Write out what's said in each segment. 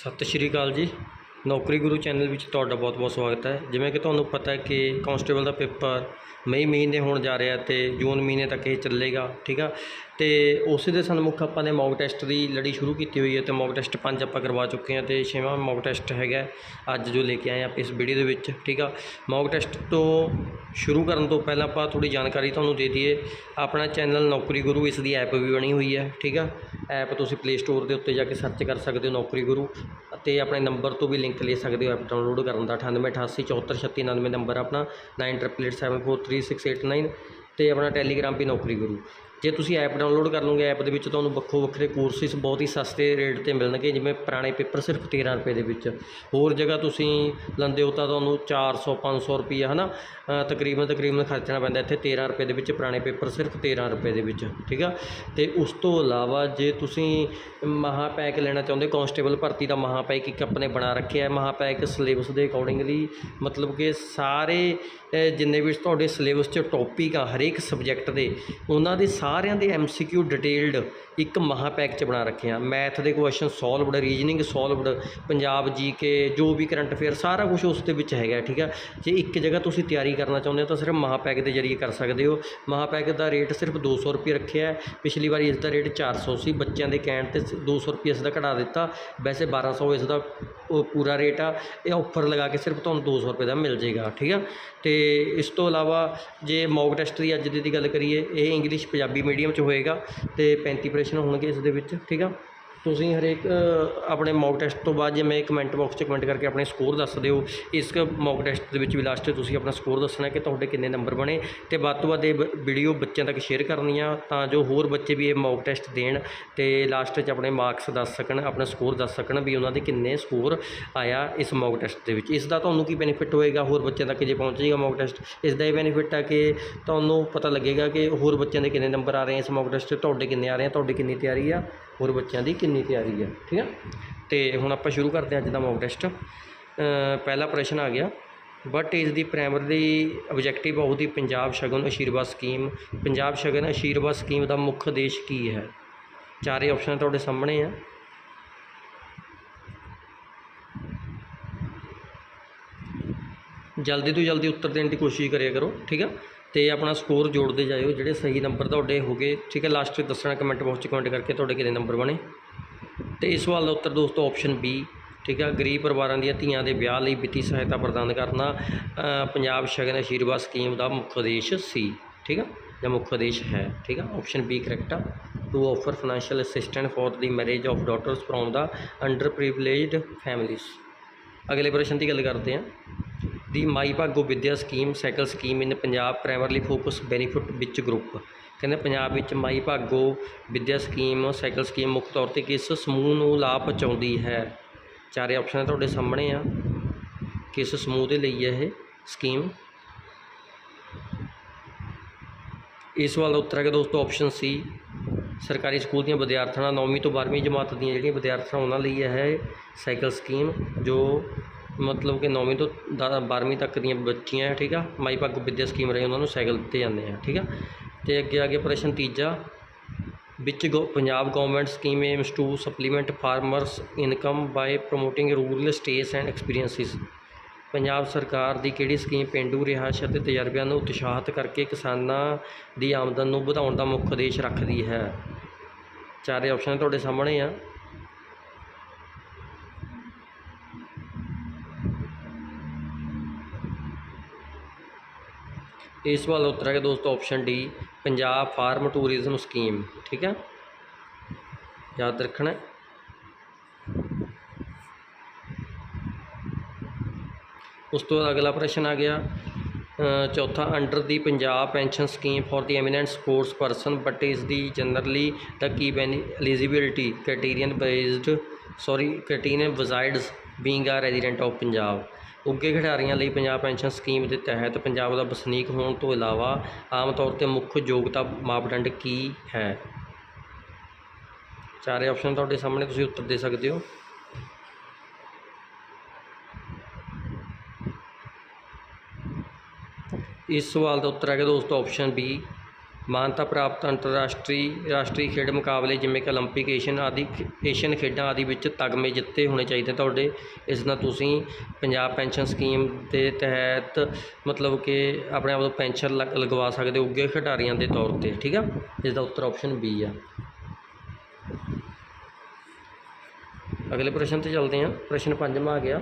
ਸਤਿ ਸ਼੍ਰੀ ਅਕਾਲ ਜੀ। ਨੌਕਰੀ ਗੁਰੂ ਚੈਨਲ ਵਿੱਚ ਤੁਹਾਡਾ ਬਹੁਤ-ਬਹੁਤ ਸਵਾਗਤ ਹੈ। ਜਿਵੇਂ ਕਿ ਤੁਹਾਨੂੰ ਪਤਾ ਹੈ ਕਿ ਕਾਂਸਟੇਬਲ ਦਾ ਪੇਪਰ ਮਈ ਮਹੀਨੇ ਹੋਣ ਜਾ ਰਿਹਾ ਤੇ ਜੂਨ ਮਹੀਨੇ ਤੱਕ ਇਹ ਚੱਲੇਗਾ, ਠੀਕ ਆ? ਤੇ ਉਸੇ ਦੇ ਸਨਮੁਖ ਆਪਾਂ ਨੇ ਮੌਕ ਟੈਸਟ ਦੀ ਲੜੀ ਸ਼ੁਰੂ ਕੀਤੀ ਹੋਈ ਹੈ ਤੇ ਮੌਕ ਟੈਸਟ ਪੰਜ ਆਪਾਂ ਕਰਵਾ ਚੁੱਕੇ ਹਾਂ ਤੇ ਛੇਵਾਂ ਮੌਕ ਟੈਸਟ ਹੈਗਾ ਅੱਜ ਜੋ ਲੈ ਕੇ ਆਏ ਆਪਾਂ ਇਸ ਵੀਡੀਓ ਦੇ ਵਿੱਚ, ਠੀਕ ਆ? ਮੌਕ ਟੈਸਟ ਤੋਂ ਸ਼ੁਰੂ ਕਰਨ ਤੋਂ ਪਹਿਲਾਂ ਆਪਾਂ ਥੋੜੀ ਜਾਣਕਾਰੀ ਤੁਹਾਨੂੰ ਦੇ ਦਈਏ, ਆਪਣਾ ਚੈਨਲ ਨੌਕਰੀ ਗੁਰੂ ਇਸ ਦੀ ਐਪ ਵੀ ਬਣੀ ਹੋਈ ਹੈ, ਠੀਕ ਆ? ਐਪ ਤੁਸੀਂ ਪਲੇ ਸਟੋਰ ਦੇ ਉੱਤੇ ਜਾ ਕੇ ਸਰਚ ਕਰ ਸਕਦੇ ਹੋ ਨੌਕਰੀ ਗੁਰੂ ਅਤੇ ਆਪਣੇ ਨੰਬਰ ਤੋਂ ਵੀ ਲਿੰਕ ਲੈ ਸਕਦੇ ਹੋ ਐਪ ਡਾਊਨਲੋਡ ਕਰਨ ਦਾ 9888743699 ਨੰਬਰ ਆਪਣਾ 9888743689 ਤੇ ਆਪਣਾ ਟੈਲੀਗ੍ਰਾਮ ਵੀ ਨੌਕਰੀ ਗੁਰੂ। ਜੇ ਤੁਸੀਂ ਐਪ ਡਾਊਨਲੋਡ ਕਰ ਲਓਗੇ ਐਪ ਦੇ ਵਿੱਚ ਤੁਹਾਨੂੰ ਵੱਖੋ ਵੱਖਰੇ ਕੋਰਸਿਸ ਬਹੁਤ ਹੀ ਸਸਤੇ ਰੇਟ ਤੇ ਮਿਲਣਗੇ ਜਿਵੇਂ ਪੁਰਾਣੇ ਪੇਪਰ ਸਿਰਫ 13 ਰੁਪਏ ਦੇ ਵਿੱਚ। ਹੋਰ ਜਗ੍ਹਾ ਤੁਸੀਂ ਲੈਂਦੇ ਹੋ ਤਾਂ ਤੁਹਾਨੂੰ 400 500 ਰੁਪਈਆ ਹਨਾ? ਅ, ਤਕਰੀਬਨ ਤਕਰੀਬਨ ਖਰਚਣਾ ਪੈਂਦਾ ਇੱਥੇ 13 ਰੁਪਏ ਦੇ ਵਿੱਚ ਪੁਰਾਣੇ ਪੇਪਰ ਸਿਰਫ 13 ਰੁਪਏ ਦੇ ਵਿੱਚ ਠੀਕ ਆ? ਤੇ ਉਸ ਤੋਂ ਇਲਾਵਾ ਜੇ ਤੁਸੀਂ ਮਹਾਪੈਕ ਲੈਣਾ ਚਾਹੁੰਦੇ ਕਾਂਸਟੇਬਲ ਭਰਤੀ ਦਾ ਮਹਾਪੈਕ ਇੱਕ ਆਪਣੇ ਬਣਾ ਰੱਖਿਆ ਹੈ। ਮਹਾਪੈਕ ਸਿਲੇਬਸ ਦੇ ਅਕੋਰਡਿੰਗਲੀ ਮਤਲਬ ਕਿ ਸਾਰੇ ਜਿੰਨੇ ਵੀ ਤੁਹਾਡੇ ਸਿਲੇਬਸ 'ਚ ਟੌਪਿਕ ਆ, ਹਰੇਕ ਸਬਜੈਕਟ ਦੇ, ਉਹਨਾਂ ਦੇ ਸਾਰਿਆਂ ਦੇ ਐਮਸੀਕਿਊ ਡਿਟੇਲਡ ਇੱਕ ਮਹਾਪੈਕ 'ਚ ਬਣਾ ਰੱਖੇ ਆ। ਮੈਥ ਦੇ question solved reasoning solved Punjab GK ਜੋ ਵੀ ਕਰੰਟ ਅਫੇਅਰ ਸਾਰਾ ਕੁਝ ਉਸ ਦੇ ਵਿੱਚ ਹੈਗਾ, ਠੀਕ ਆ? ਜੇ ਇੱਕ ਜਗ੍ਹਾ ਤੁਸੀਂ ਤਿਆਰੀ ਕਰਨਾ ਚਾਹੁੰਦੇ ਹੋ, ਤਾਂ ਸਿਰਫ ਮਹਾਪੈਕ ਦੇ ਜ਼ਰੀਏ ਕਰ ਸਕਦੇ ਹੋ। ਮਹਾਪੈਕ ਦਾ ਰੇਟ ਸਿਰਫ 200 ਰੁਪਏ ਰੱਖਿਆ ਪਿਛਲੀ ਵਾਰੀ ਇਸ ਦਾ ਰੇਟ 400 ਸੀ ਬੱਚਿਆਂ ਦੇ ਕਹਿਣ ਤੇ 200 ਰੁਪਏ ਇਸ ਦਾ ਘਟਾ ਦਿੱਤਾ। ਵੈਸੇ 1200 ਇਸ ਦਾ ਪੂਰਾ ਰੇਟ ਆ। ਇਹ ਆਫਰ ਲਗਾ ਕੇ ਸਿਰਫ ਤੁਹਾਨੂੰ 200 ਰੁਪਏ ਦਾ ਮਿਲ ਜਾਏਗਾ, ਠੀਕ ਆ? ਤੇ ਇਸ ਤੋਂ ਇਲਾਵਾ ਜੇ ਮੌਕ ਟੈਸਟ ਦੀ ਅੱਜ ਦੀ ਦੀ ਗੱਲ ਕਰੀਏ, ਇਹ ਇੰਗਲਿਸ਼ ਪੰਜਾਬੀ ਮੀਡੀਅਮ 'ਚ ਹੋਏਗਾ ਅਤੇ ਪੈਂਤੀ ਪ੍ਰਸ਼ਨ ਹੋਣਗੇ ਇਸ ਦੇ ਵਿੱਚ, ਠੀਕ ਆ? ਤੁਸੀਂ ਹਰੇਕ ਆਪਣੇ ਮੌਕ ਟੈਸਟ ਤੋਂ ਬਾਅਦ ਜਿਵੇਂ ਕਮੈਂਟ ਬਾਕਸ 'ਚ ਕਮੈਂਟ ਕਰਕੇ ਆਪਣੇ ਸਕੋਰ ਦੱਸ ਦਿਓ, ਇਸ ਮੌਕ ਟੈਸਟ ਦੇ ਵਿੱਚ ਵੀ ਲਾਸਟ 'ਚ ਤੁਸੀਂ ਆਪਣਾ ਸਕੋਰ ਦੱਸਣਾ ਕਿ ਤੁਹਾਡੇ ਕਿੰਨੇ ਨੰਬਰ ਬਣੇ ਤੇ ਵੱਧ ਤੋਂ ਵੱਧ ਇਹ ਵੀਡੀਓ ਬੱਚਿਆਂ ਤੱਕ ਸ਼ੇਅਰ ਕਰਨੀ ਆ ਤਾਂ ਜੋ ਹੋਰ ਬੱਚੇ ਵੀ ਇਹ ਮੌਕ ਟੈਸਟ ਦੇਣ ਤੇ ਲਾਸਟ 'ਚ ਆਪਣੇ ਮਾਰਕਸ ਦੱਸ ਸਕਣ, ਆਪਣਾ ਸਕੋਰ ਦੱਸ ਸਕਣ ਵੀ ਉਹਨਾਂ ਦੇ ਕਿੰਨੇ ਸਕੋਰ ਆਇਆ ਇਸ ਮੌਕ ਟੈਸਟ ਦੇ ਵਿੱਚ। ਇਸ ਦਾ ਤੁਹਾਨੂੰ ਕੀ ਬੈਨੀਫਿਟ ਹੋਏਗਾ ਹੋਰ ਬੱਚਿਆਂ ਤੱਕ ਜੇ ਪਹੁੰਚ ਜਾਏਗਾ ਮੌਕ ਟੈਸਟ ਇਸ ਦਾ ਇਹ ਬੈਨੀਫਿਟ ਆ ਕਿ ਤੁਹਾਨੂੰ ਪਤਾ ਲੱਗੇਗਾ ਕਿ ਹੋਰ ਬੱਚਿਆਂ ਦੇ ਕਿੰਨੇ ਨੰਬਰ ਆ ਰਹੇ ਆ ਇਸ ਮੌਕ ਟੈਸਟ 'ਚ, ਤੁਹਾਡੇ ਕਿੰਨੇ ਆ ਰਹੇ ਆ, ਤੁਹਾਡੀ ਕਿੰਨੀ ਤਿਆਰੀ ਆ। ਹੋਰ ਬੱਚਿਆਂ ਦੀ ਕਿੰਨੀ ਤਿਆਰੀ ਹੈ, ਠੀਕ ਹੈ? ਤੇ ਹੁਣ ਆਪਾਂ ਸ਼ੁਰੂ ਕਰਦੇ ਹਾਂ ਅੱਜ ਦਾ ਮੌਕ ਟੈਸਟ ਪਹਿਲਾ ਪ੍ਰਸ਼ਨ ਆ ਗਿਆ what is the primary objective of the Punjab Shagun Ashirwad scheme Punjab Shagun Ashirwad scheme ਦਾ ਮੁੱਖ ਉਦੇਸ਼ ਕੀ ਹੈ? ਚਾਰੇ ਆਪਸ਼ਨ ਤੁਹਾਡੇ ਸਾਹਮਣੇ ਆ। ਜਲਦੀ ਤੋਂ ਜਲਦੀ ਉੱਤਰ ਦੇਣ ਦੀ ਕੋਸ਼ਿਸ਼ ਕਰਿਆ ਕਰੋ, ਠੀਕ ਆ ਤੇ ਆਪਣਾ ਸਕੋਰ ਜੋੜਦੇ ਜਾਇਓ, ਜਿਹੜੇ ਸਹੀ ਨੰਬਰ ਤੁਹਾਡੇ ਹੋਗੇ ਠੀਕ ਹੈ ਲਾਸਟ 'ਚ ਦੱਸਣਾ ਕਮੈਂਟ ਬਾਕਸ 'ਚ ਕਮੈਂਟ ਕਰਕੇ ਤੁਹਾਡੇ ਕਿੰਨੇ ਨੰਬਰ ਬਣੇ। ਤੇ ਇਸ ਸਵਾਲ ਦਾ ਉੱਤਰ ਦੋਸਤੋ ਆਪਸ਼ਨ ਬੀ ਠੀਕ ਆ ਗਰੀਬ ਪਰਿਵਾਰਾਂ ਦੀਆਂ ਧੀਆਂ ਦੇ ਵਿਆਹ ਲਈ ਵਿੱਤੀ ਸਹਾਇਤਾ ਪ੍ਰਦਾਨ ਕਰਨਾ ਪੰਜਾਬ ਸ਼ਗਨ ਆਸ਼ੀਰਵਾਦ ਸਕੀਮ ਦਾ ਮੁੱਖ ਉਦੇਸ਼ ਸੀ ਠੀਕ ਆ ਜਾਂ ਮੁੱਖ ਉਦੇਸ਼ ਹੈ, ਠੀਕ ਆ ਆਪਸ਼ਨ ਬੀ ਕਰੈਕਟ ਆ। To offer financial assistant for the marriage of daughters from the underprivileged families ਅਗਲੇ ਪ੍ਰਸ਼ਨ ਦੀ ਗੱਲ ਕਰਦੇ ਹਾਂ। The Mai Bhago Vidya scheme, cycle scheme in Punjab primarily focus benefit which group. ਕਹਿੰਦੇ ਪੰਜਾਬ ਵਿੱਚ Mai Bhago Vidya scheme, cycle scheme ਮੁੱਖ ਤੌਰ ਤੇ ਕਿਸ ਸਮੂਹ ਨੂੰ ਲਾਭ ਪਹੁੰਚਾਉਂਦੀ ਹੈ? ਚਾਰੇ ਆਪਸ਼ਨ ਤੁਹਾਡੇ ਸਾਹਮਣੇ ਆ। ਕਿਸ ਸਮੂਹ ਦੇ ਲਈ ਹੈ ਇਹ ਸਕੀਮ? ਇਸ ਸਵਾਲ ਉੱਤਰ ਹੈ ਕਿ ਦੋਸਤੋ ਆਪਸ਼ਨ ਸੀ, ਸਰਕਾਰੀ ਸਕੂਲ ਦੀਆਂ ਵਿਦਿਆਰਥਣਾਂ 9ਵੀਂ ਤੋਂ 12ਵੀਂ ਜਮਾਤ ਦੀਆਂ ਜਿਹੜੀਆਂ ਵਿਦਿਆਰਥਣਾਂ, ਉਹਨਾਂ ਲਈ ਹੈ ਇਹ ਸਾਈਕਲ ਸਕੀਮ ਜੋ ਮਤਲਬ ਕਿ 9ਵੀਂ ਤੋਂ 12ਵੀਂ ਤੱਕ ਦੀਆਂ ਬੱਚੀਆਂ ਠੀਕ ਆ? ਮਾਈ ਭਾਗੋ ਵਿਦਿਆ ਸਕੀਮ ਰਹੀ ਉਹਨਾਂ ਨੂੰ ਸਾਈਕਲ ਦਿੱਤੇ ਜਾਂਦੇ ਆ, ਠੀਕ ਆ? ਤੇ ਅੱਗੇ ਆ ਗਿਆ ਪ੍ਰਸ਼ਨ ਤੀਜਾ, which go, Punjab government scheme aims to supplement farmers income by promoting rural stays and experiences Punjab ਸਰਕਾਰ ਦੀ ਕਿਹੜੀ ਸਕੀਮ ਪੇਂਡੂ ਰਿਹਾਇਸ਼ ਅਤੇ ਤਜਰਬਿਆਂ ਨੂੰ ਉਤਸ਼ਾਹਿਤ ਕਰਕੇ ਕਿਸਾਨਾਂ ਦੀ ਆਮਦਨ ਨੂੰ ਵਧਾਉਣ ਦਾ ਮੁੱਖ ਉਦੇਸ਼ ਰੱਖਦੀ ਹੈ? ਚਾਰੇ ਆਪਸ਼ਨ ਤੁਹਾਡੇ ਸਾਹਮਣੇ ਆ। ਇਸ ਸਵਾਲ ਉੱਤਰ ਹੈ ਕਿ ਦੋਸਤੋ option D Punjab farm tourism scheme ਠੀਕ ਹੈ? ਯਾਦ ਰੱਖਣਾ ਉਸ ਤੋਂ ਬਾਅਦ ਅਗਲਾ ਪ੍ਰਸ਼ਨ ਆ ਗਿਆ ਚੌਥਾ under the Punjab pension scheme for the eminent sports person but is the generally the Ki Benny eligibility criterion based sorry criterion besides being a resident of Punjab ਉੱਘੇ ਖਿਡਾਰੀਆਂ ਲਈ ਪੰਜਾਬ ਪੈਨਸ਼ਨ ਸਕੀਮ ਦੇ ਤਹਿਤ ਪੰਜਾਬ ਦਾ ਵਸਨੀਕ ਹੋਣ ਤੋਂ ਇਲਾਵਾ ਆਮ ਤੌਰ ਤੇ ਮੁੱਖ ਯੋਗਤਾ ਮਾਪਦੰਡ ਕੀ ਹੈ? ਚਾਰੇ ਆਪਸ਼ਨ ਤੁਹਾਡੇ ਸਾਹਮਣੇ, ਤੁਸੀਂ ਉੱਤਰ ਦੇ ਸਕਦੇ ਹੋ। ਇਸ ਸਵਾਲ ਦਾ ਉੱਤਰ ਹੈਗਾ ਦੋਸਤੋ, ਆਪਸ਼ਨ ਬੀ ਮਾਨਤਾ ਪ੍ਰਾਪਤ ਅੰਤਰਰਾਸ਼ਟਰੀ, ਰਾਸ਼ਟਰੀ ਖੇਡ ਮੁਕਾਬਲੇ ਜਿਵੇਂ ਕਿ ਓਲੰਪਿਕ ਏਸ਼ੀਅਨ ਆਦਿ ਏਸ਼ੀਅਨ ਖੇਡਾਂ ਆਦਿ ਵਿੱਚ ਤਗਮੇ ਜਿੱਤੇ ਹੋਣੇ ਚਾਹੀਦੇ ਤੁਹਾਡੇ। ਇਸ ਨਾਲ ਤੁਸੀਂ ਪੰਜਾਬ ਪੈਨਸ਼ਨ ਸਕੀਮ ਦੇ ਤਹਿਤ ਮਤਲਬ ਕਿ ਆਪਣੇ ਆਪ ਨੂੰ ਪੈਨਸ਼ਨ ਲਗ- ਲਗਵਾ ਸਕਦੇ ਹੋ, ਉੱਘੇ ਖਿਡਾਰੀਆਂ ਦੇ ਤੌਰ ਤੇ, ਠੀਕ ਆ? ਇਸ ਦਾ ਉੱਤਰ ਆਪਸ਼ਨ ਬੀ ਆ। ਅਗਲੇ ਪ੍ਰਸ਼ਨ ਤੇ ਚੱਲਦੇ ਹਾਂ। ਪ੍ਰਸ਼ਨ ਪੰਜਵਾਂ ਆ ਗਿਆ।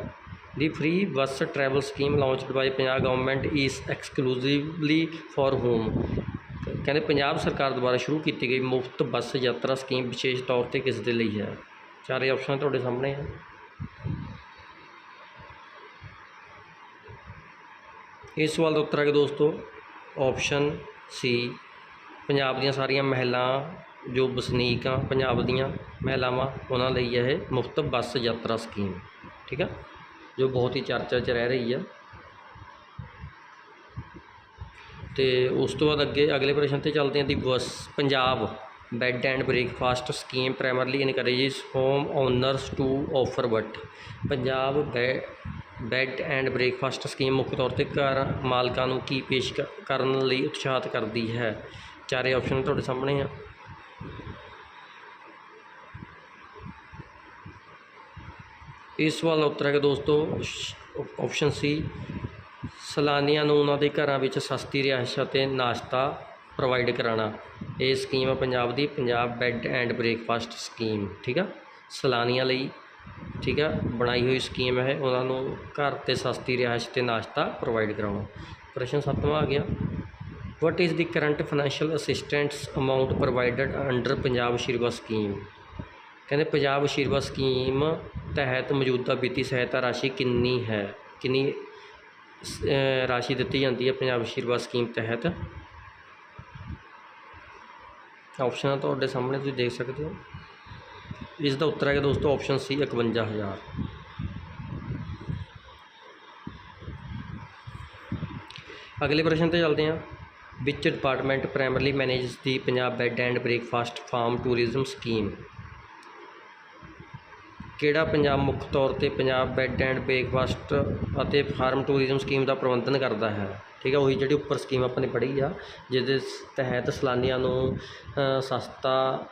The free bus travel scheme launched by Punjab government is exclusively for home ਕਹਿੰਦੇ ਪੰਜਾਬ ਸਰਕਾਰ ਦੁਆਰਾ ਸ਼ੁਰੂ ਕੀਤੀ ਗਈ ਮੁਫਤ ਬੱਸ ਯਾਤਰਾ ਸਕੀਮ ਵਿਸ਼ੇਸ਼ ਤੌਰ ਤੇ ਕਿਸ ਦੇ ਲਈ ਹੈ? ਚਾਰੇ ਆਪਸ਼ਨ ਤੁਹਾਡੇ ਸਾਹਮਣੇ ਆ। ਇਸ ਸਵਾਲ ਦਾ ਉੱਤਰ ਹੈ ਕਿ ਦੋਸਤੋ ਆਪਸ਼ਨ ਸੀ ਪੰਜਾਬ ਦੀਆਂ ਸਾਰੀਆਂ ਮਹਿਲਾ ਜੋ ਵਸਨੀਕ ਆ ਪੰਜਾਬ ਦੀਆਂ ਮਹਿਲਾਵਾਂ, ਉਹਨਾਂ ਲਈ ਇਹ ਮੁਫਤ ਬੱਸ ਯਾਤਰਾ ਸਕੀਮ। ਠੀਕ ਆ? ਜੋ ਬਹੁਤ ਹੀ ਚਰਚਾ 'ਚ ਰਹਿ ਰਹੀ ਆ। ਅਤੇ ਉਸ ਤੋਂ ਬਾਅਦ ਅੱਗੇ ਅਗਲੇ ਪ੍ਰਸ਼ਨ ਤੇ ਚੱਲਦੇ ਹਾਂ the bus Punjab bed and breakfast scheme primarily encourages home owners to offer but Punjab ਬੈ ਬੈੱਡ ਐਂਡ ਬ੍ਰੇਕਫਾਸਟ ਸਕੀਮ ਮੁੱਖ ਤੌਰ ਤੇ ਘਰ ਮਾਲਕਾਂ ਨੂੰ ਕੀ ਪੇਸ਼ ਕ- ਕਰਨ ਲਈ ਉਤਸ਼ਾਹਿਤ ਕਰਦੀ ਹੈ? ਚਾਰੇ ਆਪਸ਼ਨ ਤੁਹਾਡੇ ਸਾਹਮਣੇ ਆ। ਇਸ ਸਵਾਲ ਦਾ ਉੱਤਰ ਹੈ ਕਿ ਦੋਸਤੋ ਆਪਸ਼ਨ ਸੀ ਸੈਲਾਨੀਆਂ ਨੂੰ ਉਹਨਾਂ ਦੇ ਘਰਾਂ ਵਿੱਚ ਸਸਤੀ ਰਿਹਾਇਸ਼ ਅਤੇ ਨਾਸ਼ਤਾ ਪ੍ਰੋਵਾਈਡ ਕਰਾਉਣਾ। ਇਹ scheme Punjab the Punjab bed and breakfast scheme, ਠੀਕ ਆ? ਸੈਲਾਨੀਆਂ ਲਈ, ਠੀਕ ਆ? ਬਣਾਈ ਹੋਈ ਸਕੀਮ ਹੈ, ਉਹਨਾਂ ਨੂੰ ਘਰ ਤੇ ਸਸਤੀ ਰਿਹਾਇਸ਼ ਤੇ ਨਾਸ਼ਤਾ ਪ੍ਰੋਵਾਈਡ ਕਰਾਉਣਾ। ਪ੍ਰਸ਼ਨ ਸੱਤਵਾਂ ਆ ਗਿਆ। What is the current financial assistants amount provided under Punjab Ashirwad scheme? ਕਹਿੰਦੇ ਪੰਜਾਬ ਆਸ਼ੀਰਵਾਦ ਸਕੀਮ ਤਹਿਤ ਮੌਜੂਦਾ ਵਿੱਤੀ ਸਹਾਇਤਾ ਰਾਸ਼ੀ ਕਿੰਨੀ ਹੈ? ਕਿੰਨੀ ਰਾਸ਼ੀ ਦਿੱਤੀ ਜਾਂਦੀ ਹੈ ਪੰਜਾਬ ਆਸ਼ੀਰਵਾਦ ਸਕੀਮ ਤਹਿਤ। ਆਪਸ਼ਨਾਂ ਤੁਹਾਡੇ ਸਾਹਮਣੇ ਤੁਸੀਂ ਦੇਖ ਸਕਦੇ ਹੋ। ਇਸ ਦਾ ਉੱਤਰ ਹੈਗਾ ਦੋਸਤੋ, ਆਪਸ਼ਨ ਸੀ 51000 ਅਗਲੇ ਪ੍ਰਸ਼ਨ ਤੇ ਚੱਲਦੇ ਹਾਂ। Which department primarily manages the Punjab bed and breakfast farm tourism scheme. ਕਿਹੜਾ ਪੰਜਾਬ ਮੁੱਖ ਤੌਰ ਤੇ ਪੰਜਾਬ ਬੈੱਡ ਐਂਡ ਬ੍ਰੇਕਫਾਸਟ ਅਤੇ ਫਾਰਮ ਟੂਰਿਜ਼ਮ ਸਕੀਮ ਦਾ ਪ੍ਰਬੰਧਨ ਕਰਦਾ ਹੈ? ਠੀਕ ਹੈ, ਉਹੀ ਜਿਹੜੀ ਉੱਪਰ ਸਕੀਮ ਆਪਾਂ ਨੇ ਪੜ੍ਹੀ ਆ, ਜਿਹਦੇ ਤਹਿਤ ਸੈਲਾਨੀਆਂ ਨੂੰ ਸਸਤਾ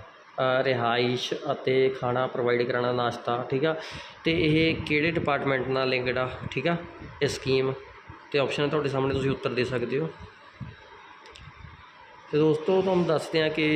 ਰਿਹਾਇਸ਼ ਅਤੇ ਖਾਣਾ ਪ੍ਰੋਵਾਈਡ ਕਰਾਉਣਾ, ਨਾਸ਼ਤਾ, ਠੀਕ ਆ? ਅਤੇ ਇਹ ਕਿਹੜੇ ਡਿਪਾਰਟਮੈਂਟ ਨਾਲ ਲਿੰਕਡ ਆ, ਠੀਕ ਆ? ਇਹ ਸਕੀਮ ਅਤੇ ਆਪਸ਼ਨ ਤੁਹਾਡੇ ਸਾਹਮਣੇ, ਤੁਸੀਂ ਉੱਤਰ ਦੇ ਸਕਦੇ ਹੋ। ਤੇ ਦੋਸਤੋ, ਤੁਹਾਨੂੰ ਦੱਸਦੇ ਹਾਂ ਕਿ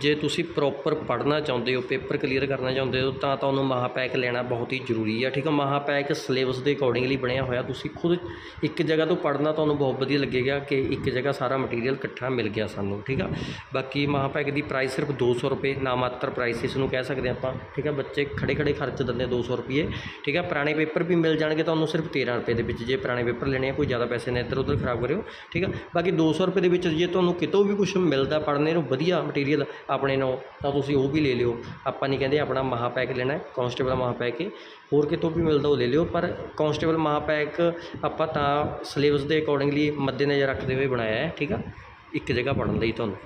ਜੇ ਤੁਸੀਂ ਪ੍ਰੋਪਰ ਪੜ੍ਹਨਾ ਚਾਹੁੰਦੇ ਹੋ ਪੇਪਰ ਕਲੀਅਰ ਕਰਨਾ ਚਾਹੁੰਦੇ ਹੋ, ਤਾਂ ਤੁਹਾਨੂੰ ਮਹਾਪੈਕ ਲੈਣਾ ਬਹੁਤ ਹੀ ਜ਼ਰੂਰੀ ਹੈ ਠੀਕ ਹੈ ਮਹਾਪੈਕ ਸਿਲੇਬਸ ਦੇ ਅਕੋਰਡਿੰਗਲੀ ਬਣਿਆ ਹੋਇਆ, ਤੁਸੀਂ ਖੁਦ ਇੱਕ ਜਗ੍ਹਾ ਤੋਂ ਪੜ੍ਹਨਾ ਤੁਹਾਨੂੰ ਬਹੁਤ ਵਧੀਆ ਲੱਗੇਗਾ ਕਿ ਇੱਕ ਜਗ੍ਹਾ ਸਾਰਾ ਮਟੀਰੀਅਲ ਇਕੱਠਾ ਮਿਲ ਗਿਆ ਸਾਨੂੰ, ਠੀਕ ਆ? ਬਾਕੀ ਮਹਾਪੈਕ ਦੀ ਪ੍ਰਾਈਸ ਸਿਰਫ 200 ਰੁਪਏ, ਨਾਮਾਤਰ ਪ੍ਰਾਈਸ ਇਸ ਨੂੰ ਕਹਿ ਸਕਦੇ ਆਪਾਂ, ਠੀਕ ਆ? ਬੱਚੇ ਖੜੇ ਖੜੇ ਖਰਚ ਦਿੰਦੇ 200 ਰੁਪਏ, ਠੀਕ ਆ? ਪੁਰਾਣੇ ਪੇਪਰ ਵੀ ਮਿਲ ਜਾਣਗੇ ਤੁਹਾਨੂੰ ਸਿਰਫ 13 ਰੁਪਏ ਦੇ ਵਿੱਚ, ਜੇ ਪੁਰਾਣੇ ਪੇਪਰ ਲੈਣੇ ਆ, ਕੋਈ ਜ਼ਿਆਦਾ ਪੈਸੇ ਨੇ ਇੱਧਰ ਉੱਧਰ ਖਰਾਬ ਕਰਿਓ, ਠੀਕ ਆ? ਬਾਕੀ 200 ਰੁਪਏ ਦੇ ਵਿੱਚ ਜੇ ਤੁਹਾਨੂੰ ਕਿਤੋਂ ਵੀ ਕੁਝ ਮਿਲਦਾ ਪੜ੍ਹਨੇ ਨੂੰ, ਵਧੀਆ ਮਟੀਰੀਅਲ ਆਪਣੇ ਨੂੰ, ਤਾਂ ਤੁਸੀਂ ਉਹ ਵੀ ਲੈ ਲਿਓ। ਆਪਾਂ ਨਹੀਂ ਕਹਿੰਦੇ ਆਪਣਾ ਮਹਾਪੈਕ ਲੈਣਾ ਹੈ, ਕਾਂਸਟੇਬਲ ਮਹਾਪੈਕ ਹੈ। ਹੋਰ ਕਿਤੋਂ ਵੀ ਮਿਲਦਾ ਉਹ ਲੈ ਲਿਓ, ਪਰ ਕਾਂਸਟੇਬਲ ਮਹਾਪੈਕ ਆਪਾਂ ਤਾਂ ਸਿਲੇਬਸ ਦੇ ਅਕੋਰਡਿੰਗਲੀ ਮੱਦੇਨਜ਼ਰ ਰੱਖਦੇ ਹੋਏ ਬਣਾਇਆ ਹੈ, ਠੀਕ ਆ? ਇੱਕ ਜਗ੍ਹਾ ਪੜ੍ਹਨ ਲਈ ਤੁਹਾਨੂੰ।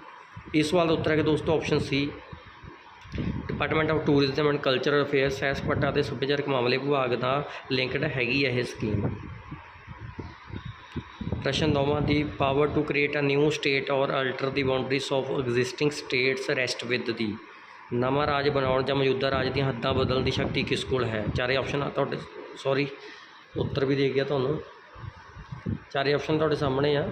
ਇਸ ਸਵਾਲ ਦਾ ਉੱਤਰ ਹੈ ਕਿ ਦੋਸਤੋ option C department of tourism and cultural affairs ਸੈਰ ਸਪਾਟਾ ਅਤੇ ਸੱਭਿਆਚਾਰਕ ਮਾਮਲੇ ਵਿਭਾਗ ਦਾ ਲਿੰਕਡ ਹੈਗੀ ਹੈ ਇਹ ਸਕੀਮ ਪ੍ਰਸ਼ਨ ਦੋਵਾਂ the power to create a new state or alter the boundaries of existing states rest with the ਨਵਾਂ ਰਾਜ ਬਣਾਉਣ ਜਾਂ ਮੌਜੂਦਾ ਰਾਜ ਦੀਆਂ ਹੱਦਾਂ ਬਦਲਣ ਦੀ ਸ਼ਕਤੀ ਕਿਸ ਕੋਲ ਹੈ? ਚਾਰੇ ਆਪਸ਼ਨ ਆ ਤੁਹਾਡੇ ਸੌਰੀ ਉੱਤਰ ਵੀ ਦੇ ਗਿਆ ਤੁਹਾਨੂੰ। ਚਾਰੇ ਆਪਸ਼ਨ ਤੁਹਾਡੇ ਸਾਹਮਣੇ ਆ।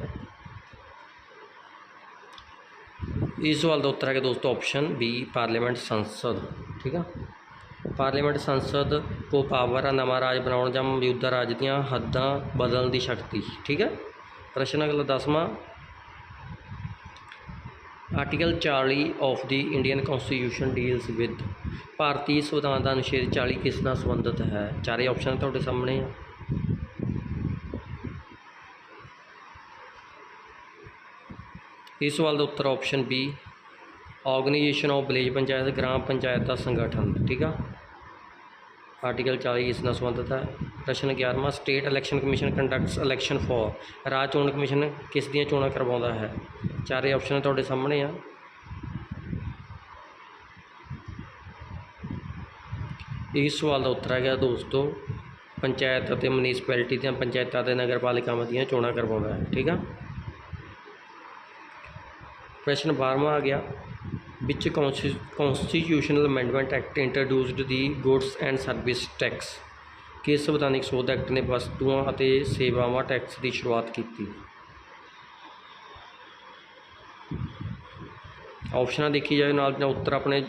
ਇਸ ਸਵਾਲ ਦਾ ਉੱਤਰ ਹੈ ਕਿ ਦੋਸਤੋ ਆਪਸ਼ਨ ਬੀ ਪਾਰਲੀਮੈਂਟ ਸੰਸਦ, ਠੀਕ ਆ? ਪਾਰਲੀਮੈਂਟ ਸੰਸਦ ਕੋ ਪਾਵਰ ਆ ਨਵਾਂ ਰਾਜ ਬਣਾਉਣ ਜਾਂ ਮੌਜੂਦਾ ਰਾਜ ਦੀਆਂ ਹੱਦਾਂ ਬਦਲਣ ਦੀ ਸ਼ਕਤੀ, ਠੀਕ ਹੈ ਪ੍ਰਸ਼ਨ ਅਗਲਾ ਦਸਵਾਂ। Article 40 of the Indian constitution deals with ਭਾਰਤੀ ਸੰਵਿਧਾਨ ਦਾ ਅਨੁਛੇਦ 40 ਕਿਸ ਨਾਲ ਸੰਬੰਧਿਤ ਹੈ? ਚਾਰੇ ਆਪਸ਼ਨ ਤੁਹਾਡੇ ਸਾਹਮਣੇ ਆ। ਇਸ ਸਵਾਲ ਦਾ ਉੱਤਰ option B organisation of village panchayat gram panchayat ਦਾ ਸੰਗਠਨ, ਠੀਕ ਆ? ਆਰਟੀਕਲ 40 ਇਸ ਨਾਲ ਸੰਬੰਧਿਤ ਹੈ। ਪ੍ਰਸ਼ਨ 11ਵਾਂ state election commission conducts election for ਰਾਜ ਚੋਣ ਕਮਿਸ਼ਨ ਕਿਸ ਦੀਆਂ ਚੋਣਾਂ ਕਰਵਾਉਂਦਾ ਹੈ? ਚਾਰੇ ਆਪਸ਼ਨ ਤੁਹਾਡੇ ਸਾਹਮਣੇ ਆ। ਇਸ ਸਵਾਲ ਦਾ ਉੱਤਰ ਹੈਗਾ ਦੋਸਤੋ, ਪੰਚਾਇਤ ਅਤੇ ਮਿਊਨਿਸਪੈਲਿਟੀ ਦੀਆਂ ਪੰਚਾਇਤਾਂ ਤੇ ਨਗਰਪਾਲਿਕਾਵਾਂ ਦੀਆਂ ਚੋਣਾਂ ਕਰਵਾਉਂਦਾ ਹੈ, ਠੀਕ ਆ? ਪ੍ਰਸ਼ਨ 12ਵਾਂ ਆ ਗਿਆ। Which constitutional amendment act introduced the goods and service tax ਕਿਸ ਸੰਵਿਧਾਨਿਕ ਸੋਧ ਐਕਟ ਨੇ ਵਸਤੂਆਂ ਅਤੇ ਸੇਵਾਵਾਂ ਟੈਕਸ ਦੀ ਸ਼ੁਰੂਆਤ ਕੀਤੀ। ਆਪਸ਼ਨਾਂ ਦੇਖੀ ਜਾਏ ਨਾਲ ਨਾਲ ਉੱਤਰ ਆਪਣੇ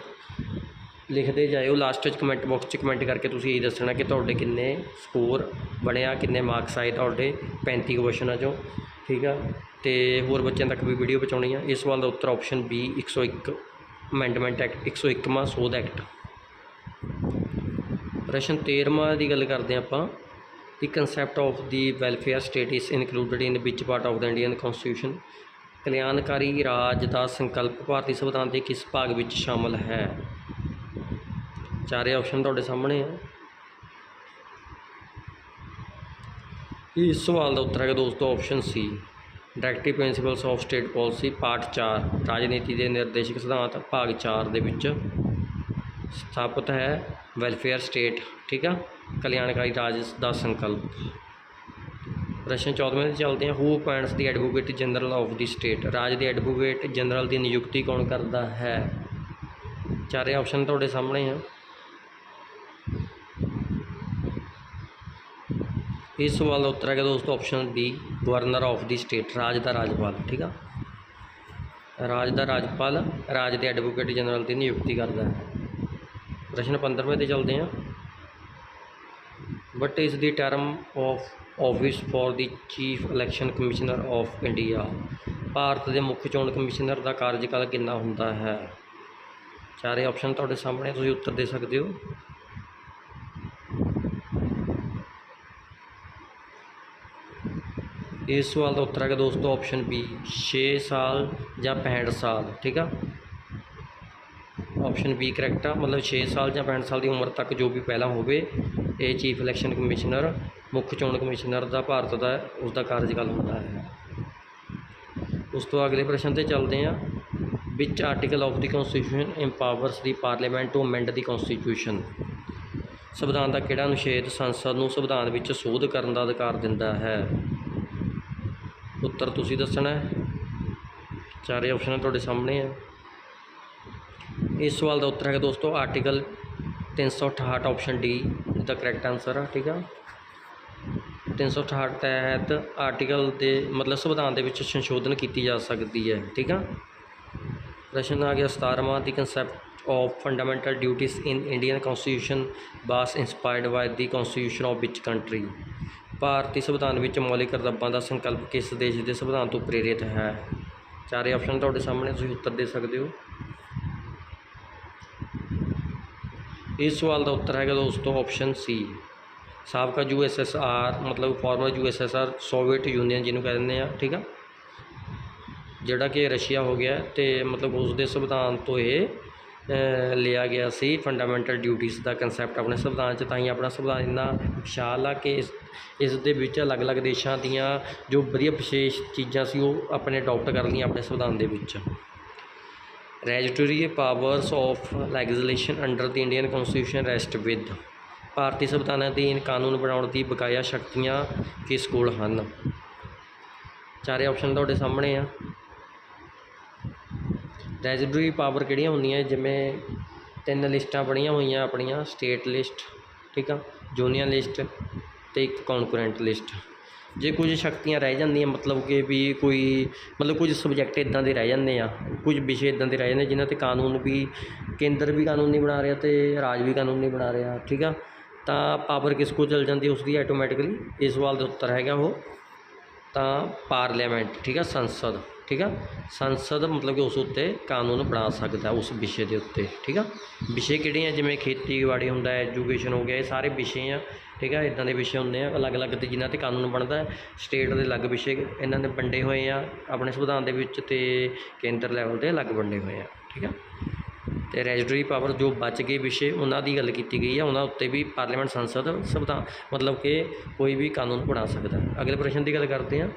ਲਿਖਦੇ ਜਾਇਓ ਲਾਸਟ ਵਿੱਚ ਕਮੈਂਟ ਬਾਕਸ 'ਚ ਕਮੈਂਟ ਕਰਕੇ ਤੁਸੀਂ ਇਹ ਦੱਸਣਾ ਕਿ ਤੁਹਾਡੇ ਕਿੰਨੇ ਸਕੋਰ ਬਣਿਆ, ਕਿੰਨੇ ਮਾਰਕਸ ਆਏ ਤੁਹਾਡੇ 35 ਕੁਐਸਚਨਾਂ 'ਚੋਂ, ਠੀਕ ਆ? ਤੇ ਹੋਰ ਬੱਚਿਆਂ ਤੱਕ ਵੀ ਵੀਡੀਓ ਪਹੁੰਚਾਉਣੀ ਆ। ਇਸ ਸਵਾਲ ਦਾ ਉੱਤਰ ਆਪਸ਼ਨ ਬੀ 101 ਅਮੈਂਡਮੈਂਟ ਐਕਟ 101ਵਾਂ ਸੋਧ ਐਕਟ ਪ੍ਰਸ਼ਨ 13ਵਾਂ ਦੀ ਗੱਲ ਕਰਦੇ ਹਾਂ ਆਪਾਂ। The concept of the welfare state is included in which part of the Indian constitution ਕਲਿਆਣਕਾਰੀ ਰਾਜ ਦਾ ਸੰਕਲਪ ਭਾਰਤੀ ਸੰਵਿਧਾਨ ਦੇ ਕਿਸ ਭਾਗ ਵਿੱਚ ਸ਼ਾਮਲ ਹੈ? ਚਾਰੇ ਆਪਸ਼ਨ ਤੁਹਾਡੇ ਸਾਹਮਣੇ ਆ। ਇਸ ਸਵਾਲ ਦਾ ਉੱਤਰ ਹੈਗਾ ਦੋਸਤੋ option C directive principles of state policy ਪਾਠ 4 ਰਾਜਨੀਤੀ ਦੇ ਨਿਰਦੇਸ਼ਕ ਸਿਧਾਂਤ, ਭਾਗ 4 ਦੇ ਵਿੱਚ ਸਥਾਪਿਤ ਹੈ ਵੈਲਫੇਅਰ ਸਟੇਟ ਠੀਕ ਆ? ਕਲਿਆਣਕਾਰੀ ਰਾਜ ਦਾ ਸੰਕਲਪ। ਪ੍ਰਸ਼ਨ 14ਵੇਂ ਤੇ ਚੱਲਦੇ ਹਾਂ। Who appoints the advocate general of the state ਰਾਜ ਦੇ ਐਡਵੋਕੇਟ ਜਨਰਲ ਦੀ ਨਿਯੁਕਤੀ ਕੌਣ ਕਰਦਾ ਹੈ? ਚਾਰੇ ਆਪਸ਼ਨ ਤੁਹਾਡੇ ਸਾਹਮਣੇ ਆ। ਇਸ ਸਵਾਲ ਦਾ ਉੱਤਰ ਹੈਗਾ ਦੋਸਤੋ option B governor of the state ਰਾਜ ਦਾ ਰਾਜਪਾਲ, ਠੀਕ ਆ? ਰਾਜ ਦਾ ਰਾਜਪਾਲ, ਰਾਜ ਦੇ ਐਡਵੋਕੇਟ ਜਨਰਲ ਦੀ ਨਿਯੁਕਤੀ ਕਰਦਾ ਹੈ। ਪ੍ਰਸ਼ਨ 15ਵੇਂ ਤੇ ਚੱਲਦੇ ਹਾਂ। What is the term of office for the chief election commissioner of India Bharat ਦੇ ਮੁੱਖ ਚੋਣ ਕਮਿਸ਼ਨਰ ਦਾ ਕਾਰਜਕਾਲ ਕਿੰਨਾ ਹੁੰਦਾ ਹੈ? ਚਾਰੇ ਆਪਸ਼ਨ ਤੁਹਾਡੇ ਸਾਹਮਣੇ ਤੁਸੀਂ ਉੱਤਰ ਦੇ ਸਕਦੇ ਹੋ। ਇਸ ਸਵਾਲ ਦਾ ਉੱਤਰ ਹੈਗਾ ਦੋਸਤੋ ਆਪਸ਼ਨ ਬੀ 6 ਸਾਲ ਜਾਂ 65 ਸਾਲ, ਠੀਕ ਆ? ਆਪਸ਼ਨ ਬੀ ਕਰੈਕਟ ਆ, ਮਤਲਬ 6 ਸਾਲ ਜਾਂ 65 ਸਾਲ ਦੀ ਉਮਰ ਤੱਕ ਜੋ ਵੀ ਪਹਿਲਾਂ ਹੋਵੇ, ਇਹ ਚੀਫ ਇਲੈਕਸ਼ਨ ਕਮਿਸ਼ਨਰ ਮੁੱਖ ਚੋਣ ਕਮਿਸ਼ਨਰ ਦਾ ਭਾਰਤ ਦਾ ਉਸ ਦਾ ਕਾਰਜਕਾਲ ਹੁੰਦਾ ਹੈ। ਉਸ ਤੋਂ ਅਗਲੇ ਪ੍ਰਸ਼ਨ ਤੇ ਚੱਲਦੇ ਹਾਂ। Which article of the constitution empowers the parliament to amend the constitution ਸੰਵਿਧਾਨ ਦਾ ਕਿਹੜਾ ਅਨੁਛੇਦ ਸੰਸਦ ਨੂੰ ਸੰਵਿਧਾਨ ਵਿੱਚ ਸੋਧ ਕਰਨ ਦਾ ਅਧਿਕਾਰ ਦਿੰਦਾ ਹੈ? ਉੱਤਰ ਤੁਸੀਂ ਦੱਸਣਾ ਹੈ। ਚਾਰੇ ਆਪਸ਼ਨ ਤੁਹਾਡੇ ਸਾਹਮਣੇ ਆ ਇਸ ਸਵਾਲ ਦਾ ਉੱਤਰ ਹੈਗਾ ਦੋਸਤੋ ਆਰਟੀਕਲ 368 ਆਪਸ਼ਨ ਡੀ ਦਾ ਕਰੈਕਟ ਆਨਸਰ ਆ, ਠੀਕ ਆ? 368 ਤਹਿਤ ਆਰਟੀਕਲ ਦੇ ਮਤਲਬ ਸੰਵਿਧਾਨ ਦੇ ਵਿੱਚ ਸੰਸ਼ੋਧਨ ਕੀਤੀ ਜਾ ਸਕਦੀ ਹੈ, ਠੀਕ ਆ? ਪ੍ਰਸ਼ਨ ਆ ਗਿਆ 17ਵਾਂ the concept of fundamental duties in Indian constitution was inspired by the constitution of which country ਭਾਰਤੀ ਸੰਵਿਧਾਨ ਵਿੱਚ ਮੌਲਿਕ ਕਰਤੱਵਾਂ ਦਾ ਸੰਕਲਪ ਕਿਸ ਦੇਸ਼ ਦੇ ਸੰਵਿਧਾਨ ਤੋਂ ਪ੍ਰੇਰਿਤ ਹੈ? ਚਾਰੇ ਆਪਸ਼ਨ ਤੁਹਾਡੇ ਸਾਹਮਣੇ, ਤੁਸੀਂ ਉੱਤਰ ਦੇ ਸਕਦੇ ਹੋ। ਇਸ ਸਵਾਲ ਦਾ ਉੱਤਰ ਹੈਗਾ ਦੋਸਤੋ ਆਪਸ਼ਨ ਸੀ ਸਾਬਕਾ ਯੂ ਐਸ ਐਸ ਆਰ, ਮਤਲਬ former U S S R Soviet Union ਜਿਹਨੂੰ ਕਹਿੰਦੇ ਦਿੰਦੇ ਆ, ਠੀਕ ਆ? ਜਿਹੜਾ ਕਿ ਰਸ਼ੀਆ ਹੋ ਗਿਆ ਤੇ ਮਤਲਬ ਉਸ ਦੇ ਸੰਵਿਧਾਨ ਤੋਂ ਇਹ ਲਿਆ ਗਿਆ ਸੀ ਫੰਡਾਮੈਂਟਲ ਡਿਊਟੀਜ਼ ਦਾ ਕਨਸੈਪਟ ਆਪਣੇ ਸੰਵਿਧਾਨ 'ਚ, ਤਾਂ ਹੀ ਆਪਣਾ ਸੰਵਿਧਾਨ ਇੰਨਾ ਵਿਸ਼ਾਲ ਆ ਕਿ ਇਸ ਇਸ ਦੇ ਵਿੱਚ ਅਲੱਗ-ਅਲੱਗ ਦੇਸ਼ਾਂ ਦੀਆਂ ਜੋ ਵਧੀਆ ਵਿਸ਼ੇਸ਼ ਚੀਜ਼ਾਂ ਸੀ, ਉਹ ਆਪਣੇ ਅਡਾਪਟ ਕਰ ਲਈਆਂ ਆਪਣੇ ਸੰਵਿਧਾਨ ਦੇ ਵਿੱਚ। Residuary powers of legislation under the Indian constitution rest with ਭਾਰਤੀ ਸੰਵਿਧਾਨ ਅਧੀਨ ਕਾਨੂੰਨ ਬਣਾਉਣ ਦੀ ਬਕਾਇਆ ਸ਼ਕਤੀਆਂ ਕਿਸ ਕੋਲ ਹਨ? ਚਾਰੇ ਆਪਸ਼ਨ ਤੁਹਾਡੇ ਸਾਹਮਣੇ ਆ। ਰੈਜੀਡਰੀ ਪਾਵਰ ਕਿਹੜੀਆਂ ਹੁੰਦੀਆਂ? ਜਿਵੇਂ ਤਿੰਨ ਲਿਸਟਾਂ ਬਣੀਆਂ ਹੋਈਆਂ ਆਪਣੀਆਂ ਸਟੇਟ ਲਿਸਟ ਠੀਕ ਆ? ਯੂਨੀਅਨ ਲਿਸਟ ਤੇ ਇੱਕ ਕੌਨਕਰੈਂਟ ਲਿਸਟ ਜੇ ਕੁਝ ਸ਼ਕਤੀਆਂ ਰਹਿ ਜਾਂਦੀਆਂ, ਮਤਲਬ ਕਿ ਵੀ ਕੋਈ, ਮਤਲਬ ਕੁਝ ਸਬਜੈਕਟ ਇਦਾਂ ਦੇ ਰਹਿ ਜਾਂਦੇ ਆ, ਕੁਝ ਵਿਸ਼ੇ ਇਦਾਂ ਦੇ ਰਹਿ ਜਾਂਦੇ ਜਿਨ੍ਹਾਂ ਤੇ ਕਾਨੂੰਨ ਵੀ, ਕੇਂਦਰ ਵੀ ਕਾਨੂੰਨ ਨਹੀਂ ਬਣਾ ਰਿਹਾ ਤੇ ਰਾਜ ਵੀ ਕਾਨੂੰਨ ਨਹੀਂ ਬਣਾ ਰਿਹਾ, ਠੀਕ ਆ? ਤਾਂ ਪਾਵਰ ਕਿਸ ਕੋ ਚਲ ਜਾਂਦੀ? ਉਸ ਦੀ ਆਟੋਮੈਟਿਕਲੀ ਇਸ ਸਵਾਲ ਦਾ ਉੱਤਰ ਹੈਗਾ ਉਹ, ਤਾਂ ਪਾਰਲੀਮੈਂਟ ਠੀਕ ਆ? ਸੰਸਦ। ਠੀਕ ਆ? ਸੰਸਦ ਮਤਲਬ ਕਿ ਉਸ ਉੱਤੇ ਕਾਨੂੰਨ ਬਣਾ ਸਕਦਾ ਉਸ ਵਿਸ਼ੇ ਦੇ ਉੱਤੇ, ਠੀਕ ਆ? ਵਿਸ਼ੇ ਕਿਹੜੇ ਆ ਜਿਵੇਂ ਖੇਤੀਬਾੜੀ ਹੁੰਦਾ ਹੈ ਐਜੂਕੇਸ਼ਨ ਹੋ ਗਿਆ, ਇਹ ਸਾਰੇ ਵਿਸ਼ੇ ਆ, ਠੀਕ ਆ? ਇਦਾਂ ਦੇ ਵਿਸ਼ੇ ਹੁੰਦੇ ਆ, ਅਲੱਗ-ਅਲੱਗ ਤੇ ਜਿਨ੍ਹਾਂ ਤੇ ਕਾਨੂੰਨ ਬਣਦਾ ਹੈ, ਸਟੇਟ ਦੇ ਅਲੱਗ ਵਿਸ਼ੇ ਇਹਨਾਂ ਨੇ ਵੰਡੇ ਹੋਏ ਆ, ਆਪਣੇ ਸੰਵਿਧਾਨ ਦੇ ਵਿੱਚ ਤੇ ਕੇਂਦਰ ਲੈਵਲ ਤੇ ਅਲੱਗ ਵੰਡੇ ਹੋਏ ਆ, ਠੀਕ ਆ? ਤੇ ਰੈਜਿਸਟਰੀ ਪਾਵਰ ਜੋ ਬਚ ਗਏ ਵਿਸ਼ੇ, ਉਹਨਾਂ ਦੀ ਗੱਲ ਕੀਤੀ ਗਈ ਹੈ ਉਹਨਾਂ ਉੱਤੇ ਵੀ ਪਾਰਲੀਮੈਂਟ, ਸੰਸਦ, ਸੰਵਿਧਾਨ, ਮਤਲਬ ਕਿ ਕੋਈ ਵੀ ਕਾਨੂੰਨ ਬਣਾ ਸਕਦਾ। ਅਗਲੇ ਪ੍ਰਸ਼ਨ ਦੀ ਗੱਲ ਕਰਦੇ ਹਾਂ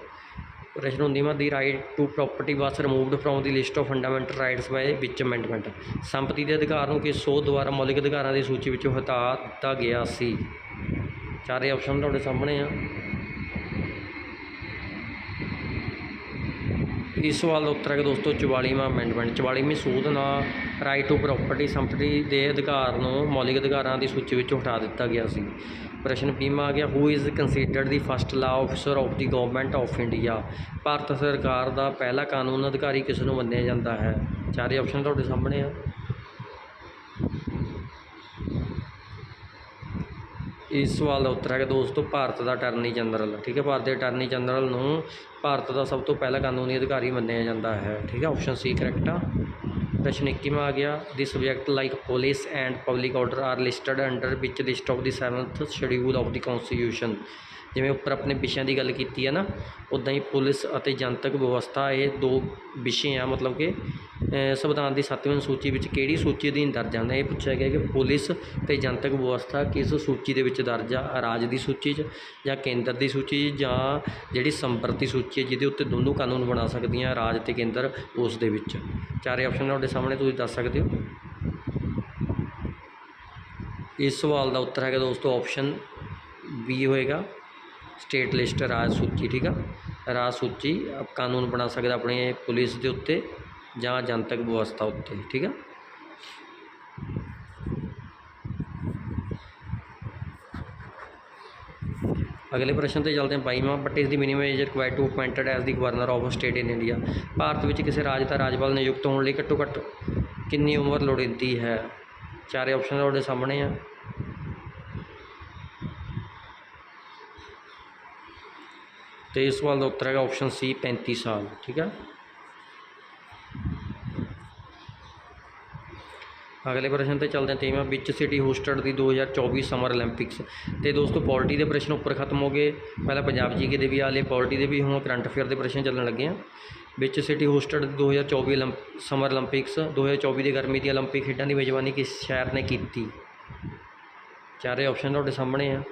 ਪ੍ਰਸ਼ਨ ਹੁੰਦੀ ਹੈ the right to property was removed from the list of fundamental rights by which amendment ਸੰਪਤੀ ਦੇ ਅਧਿਕਾਰ ਨੂੰ ਕਿਸ ਸੋਧ ਦੁਆਰਾ ਮੌਲਿਕ ਅਧਿਕਾਰਾਂ ਦੀ ਸੂਚੀ ਵਿੱਚੋਂ ਹਟਾ ਦਿੱਤਾ ਗਿਆ ਸੀ? ਚਾਰੇ ਆਪਸ਼ਨ ਤੁਹਾਡੇ ਸਾਹਮਣੇ ਆ। ਇਸ ਸਵਾਲ ਦਾ ਉੱਤਰ ਹੈ ਦੋਸਤੋ 44ਵਾਂ ਅਮੈਂਡਮੈਂਟ 44ਵੀਂ ਸੋਧ ਨਾਲ ਰਾਈਟ ਟੂ ਪ੍ਰਾਪਰਟੀ ਸੰਪਤੀ ਦੇ ਅਧਿਕਾਰ ਨੂੰ ਮੌਲਿਕ ਅਧਿਕਾਰਾਂ ਦੀ ਸੂਚੀ ਵਿੱਚੋਂ ਹਟਾ ਦਿੱਤਾ ਗਿਆ ਸੀ। ਪ੍ਰਸ਼ਨ ਬੀਮਾ ਆ ਗਿਆ। Who is considered the first law officer of the government of India Bharat ਸਰਕਾਰ ਦਾ ਪਹਿਲਾ ਕਾਨੂੰਨ ਅਧਿਕਾਰੀ ਕਿਸ ਨੂੰ ਮੰਨਿਆ ਜਾਂਦਾ ਹੈ? ਚਾਰੇ ਆਪਸ਼ਨ ਤੁਹਾਡੇ ਸਾਹਮਣੇ ਆ। ਇਸ ਸਵਾਲ ਦਾ ਉੱਤਰ ਹੈ ਕਿ ਦੋਸਤੋ, ਭਾਰਤ ਦਾ ਅਟਾਰਨੀ ਜਨਰਲ ਠੀਕ ਹੈ? ਭਾਰਤ ਦੇ ਅਟਾਰਨੀ ਜਨਰਲ ਨੂੰ ਭਾਰਤ ਦਾ ਸਭ ਤੋਂ ਪਹਿਲਾ ਕਾਨੂੰਨੀ ਅਧਿਕਾਰੀ ਮੰਨਿਆ ਜਾਂਦਾ ਹੈ। ਠੀਕ ਹੈ? ਆਪਸ਼ਨ ਸੀ ਕਰੈਕਟ ਆ। ਪ੍ਰਸ਼ਨ 21ਵਾਂ ਆ ਗਿਆ। The subject like police and public order are listed under which list of the seventh schedule of the constitution ਜਿਵੇਂ ਉੱਪਰ ਆਪਣੇ ਵਿਸ਼ਿਆਂ ਦੀ ਗੱਲ ਕੀਤੀ ਹੈ ਨਾ ਉੱਦਾਂ ਹੀ ਪੁਲਿਸ ਅਤੇ ਜਨਤਕ ਵਿਵਸਥਾ ਇਹ ਦੋ ਵਿਸ਼ੇ ਆ, ਮਤਲਬ ਕਿ ਸੰਵਿਧਾਨ ਦੀ ਸੱਤਵੀਂ ਸੂਚੀ ਵਿੱਚ ਕਿਹੜੀ ਸੂਚੀ ਅਧੀਨ ਦਰਜ ਹਨ ਇਹ ਪੁੱਛਿਆ ਗਿਆ ਕਿ ਪੁਲਿਸ ਅਤੇ ਜਨਤਕ ਵਿਵਸਥਾ ਕਿਸ ਸੂਚੀ ਦੇ ਵਿੱਚ ਦਰਜ ਆ? ਰਾਜ ਦੀ ਸੂਚੀ 'ਚ ਜਾਂ ਕੇਂਦਰ ਦੀ ਸੂਚੀ 'ਚ ਜਾਂ ਜਿਹੜੀ ਸੰਪਰਤੀ ਸੂਚੀ ਹੈ ਜਿਹਦੇ ਉੱਤੇ ਦੋਨੋਂ ਕਾਨੂੰਨ ਬਣਾ ਸਕਦੀਆਂ ਰਾਜ ਅਤੇ ਕੇਂਦਰ ਉਸ ਦੇ ਵਿੱਚ? ਚਾਰੇ ਆਪਸ਼ਨ ਤੁਹਾਡੇ ਸਾਹਮਣੇ, ਤੁਸੀਂ ਦੱਸ ਸਕਦੇ ਹੋ? ਇਸ ਸਵਾਲ ਦਾ ਉੱਤਰ ਹੈਗਾ ਦੋਸਤੋ, ਆਪਸ਼ਨ ਬੀ ਹੋਏਗਾ। ਸਟੇਟ ਲਿਸਟ ਰਾਜ ਸੂਚੀ, ਠੀਕ ਆ? ਰਾਜ ਸੂਚੀ ਕਾਨੂੰਨ ਬਣਾ ਸਕਦਾ ਆਪਣੇ ਪੁਲਿਸ ਦੇ ਉੱਤੇ ਜਾਂ ਜਨਤਕ ਵਿਵਸਥਾ ਉੱਤੇ, ਠੀਕ ਆ? ਅਗਲੇ ਪ੍ਰਸ਼ਨ ਤੇ ਚੱਲਦੇ ਹਾਂ ਬਾਈਵਾਂ what is the minimum age required to appointed as the governor of state in India Bharat ਵਿੱਚ ਕਿਸੇ ਰਾਜ ਦਾ ਰਾਜਪਾਲ ਨਿਯੁਕਤ ਹੋਣ ਲਈ ਘੱਟੋ ਘੱਟ ਕਿੰਨੀ ਉਮਰ ਲੋੜੀਂਦੀ ਹੈ? ਚਾਰੇ ਆਪਸ਼ਨ ਤੁਹਾਡੇ ਸਾਹਮਣੇ ਆ। ਤੇ ਇਸ ਸਵਾਲ ਦਾ ਉੱਤਰ ਹੈਗਾ ਆਪਸ਼ਨ ਸੀ 35 ਸਾਲ, ਠੀਕ ਹੈ? ਅਗਲੇ ਪ੍ਰਸ਼ਨ ਤੇ ਚੱਲਦੇ ਹਾਂ ਤੇਵਾਂ, ਵਿੱਚ ਸਿਟੀ ਹੋਸਟਡ ਦੀ 2024 ਸਮਰ 올림픽ਸ ਤੇ ਦੋਸਤੋ, ਪੋਲਿਟੀ ਦੇ ਪ੍ਰਸ਼ਨ ਉੱਪਰ ਖਤਮ ਹੋ ਗਏ। ਪਹਿਲਾਂ ਪੰਜਾਬ ਜੀਕੇ ਦੇ ਵੀ ਆਲੇ ਪੋਲਿਟੀ ਦੇ ਵੀ, ਹੁਣ ਕਰੰਟ ਅਫੇਅਰ ਦੇ ਪ੍ਰਸ਼ਨ ਚੱਲਣ ਲੱਗੇ ਆ। ਵਿੱਚ ਸਿਟੀ ਹੋਸਟਡ 2024 ਸਮਰ 올림픽ਸ 2024 ਦੀ ਗਰਮੀ ਦੀ 올림픽 ਖੇਡਾਂ ਦੀ ਮੇਜ਼ਬਾਨੀ ਕਿਸ ਸ਼ਹਿਰ ਨੇ ਕੀਤੀ? ਚਾਰੇ ਆਪਸ਼ਨ ਤੁਹਾਡੇ ਸਾਹਮਣੇ ਆ।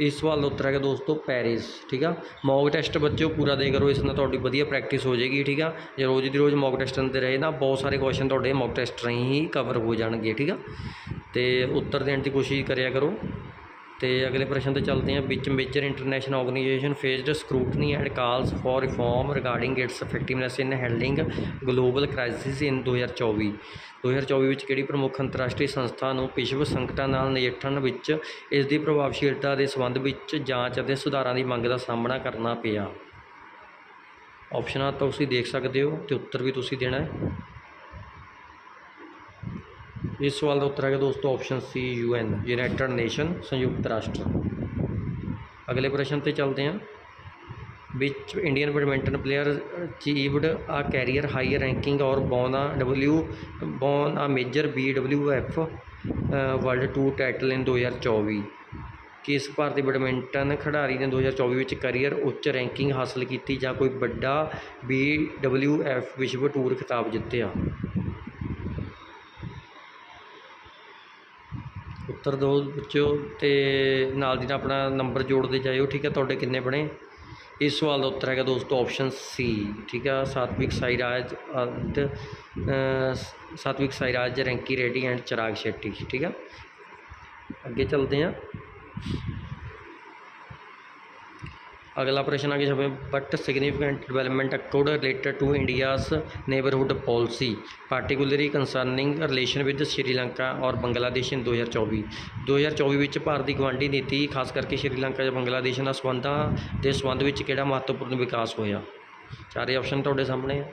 ਇਸ ਸਵਾਲ ਦਾ ਉੱਤਰ ਹੈਗਾ ਦੋਸਤੋ ਪੈਰਿਸ ਠੀਕ ਆ? ਮੌਕ ਟੈਸਟ ਬੱਚਿਓ ਪੂਰਾ ਦੇ ਕਰੋ ਇਸ ਨਾਲ ਤੁਹਾਡੀ ਵਧੀਆ ਪ੍ਰੈਕਟਿਸ ਹੋ ਜਾਏਗੀ, ਠੀਕ ਆ? ਜੇ ਰੋਜ਼ ਦੀ ਰੋਜ਼ ਮੌਕ ਟੈਸਟ ਦਿੰਦੇ ਰਹੇ ਨਾ ਬਹੁਤ ਸਾਰੇ ਕੁਐਸਚਨ ਤੁਹਾਡੇ ਮੌਕ ਟੈਸਟ ਰਾਹੀਂ ਹੀ ਕਵਰ ਹੋ ਜਾਣਗੇ, ਠੀਕ ਆ? ਤੇ ਉੱਤਰ ਦੇਣ ਦੀ ਕੋਸ਼ਿਸ਼ ਕਰਿਆ ਕਰੋ। ਤੇ ਅਗਲੇ ਪ੍ਰਸ਼ਨ ਤੇ ਚੱਲਦੇ ਹਾਂ। Which major international organization faced scrutiny and calls for reform regarding its effectiveness in handling global crisis in 2024 2024 ਵਿੱਚ ਕਿਹੜੀ ਪ੍ਰਮੁੱਖ ਅੰਤਰਰਾਸ਼ਟਰੀ ਸੰਸਥਾ ਨੂੰ ਵਿਸ਼ਵ ਸੰਕਟਾਂ ਨਾਲ ਨਜਿੱਠਣ ਵਿੱਚ ਇਸ ਦੀ ਪ੍ਰਭਾਵਸ਼ੀਲਤਾ ਦੇ ਸੰਬੰਧ ਵਿੱਚ ਜਾਂਚ ਅਤੇ ਸੁਧਾਰਾਂ ਦੀ ਮੰਗ ਦਾ ਸਾਹਮਣਾ ਕਰਨਾ ਪਿਆ? ਆਪਸ਼ਨਾਂ ਤਾਂ ਤੁਸੀਂ ਦੇਖ ਸਕਦੇ ਹੋ ਤੇ ਉੱਤਰ ਵੀ ਤੁਸੀਂ ਦੇਣਾ ਹੈ। ਇਸ ਸਵਾਲ ਦਾ ਉੱਤਰ ਹੈਗਾ ਦੋਸਤੋ option C UN United Nation ਸੰਯੁਕਤ ਰਾਸ਼ਟਰ। ਅਗਲੇ ਪ੍ਰਸ਼ਨ ਤੇ ਚੱਲਦੇ ਹਾਂ। ਵਿੱਚ Indian badminton player achieved a career higher ranking or won a W won a major B W F world tour title in 2024 ਕਿਸ ਭਾਰਤੀ ਬੈਡਮਿੰਟਨ ਖਿਡਾਰੀ ਨੇ 2024 ਵਿੱਚ ਕੈਰੀਅਰ ਉੱਚ ਰੈਂਕਿੰਗ ਹਾਸਲ ਕੀਤੀ ਜਾਂ ਕੋਈ ਵੱਡਾ ਬੀ ਡਬਲਿਊ ਐਫ ਵਿਸ਼ਵ ਟੂਰ ਖਿਤਾਬ ਜਿੱਤਿਆ? ਉੱਤਰ ਦਿਓ ਬੱਚਿਓ ਅਤੇ ਨਾਲ ਦੀ ਨਾਲ ਆਪਣਾ ਨੰਬਰ ਜੋੜਦੇ ਜਾਇਓ, ਠੀਕ ਹੈ? ਤੁਹਾਡੇ ਕਿੰਨੇ ਬਣੇ? ਇਸ ਸਵਾਲ ਦਾ ਉੱਤਰ ਹੈਗਾ ਦੋਸਤੋ ਆਪਸ਼ਨ ਸੀ ਠੀਕ ਆ? ਸਾਤਵਿਕ ਸਾਈਰਾਜ, ਅਤੇ ਸਾਤਵਿਕ ਸਾਈਰਾਜ, ਰੈਂਕੀ ਰੈਡੀ ਐਂਡ ਚਿਰਾਗ ਸ਼ੈਟੀ, ਠੀਕ ਆ? ਅੱਗੇ ਚੱਲਦੇ ਹਾਂ ਅਗਲਾ ਪ੍ਰਸ਼ਨ ਆ ਆਗੇ ਛਪੇ what significant development occurred related to India's neighbourhood policy particularly concerning relation with Sri Lanka or Bangladesh in 2024 2024 ਵਿੱਚ ਭਾਰਤ ਦੀ ਗਵਾਂਢੀ ਨੀਤੀ, ਖਾਸ ਕਰਕੇ ਸ਼੍ਰੀਲੰਕਾ ਜਾਂ ਬੰਗਲਾਦੇਸ਼ ਨਾਲ ਸੰਬੰਧਾਂ ਦੇ ਸੰਬੰਧ ਵਿੱਚ ਕਿਹੜਾ ਮਹੱਤਵਪੂਰਨ ਵਿਕਾਸ ਹੋਇਆ? ਚਾਰੇ ਆਪਸ਼ਨ ਤੁਹਾਡੇ ਸਾਹਮਣੇ ਆ।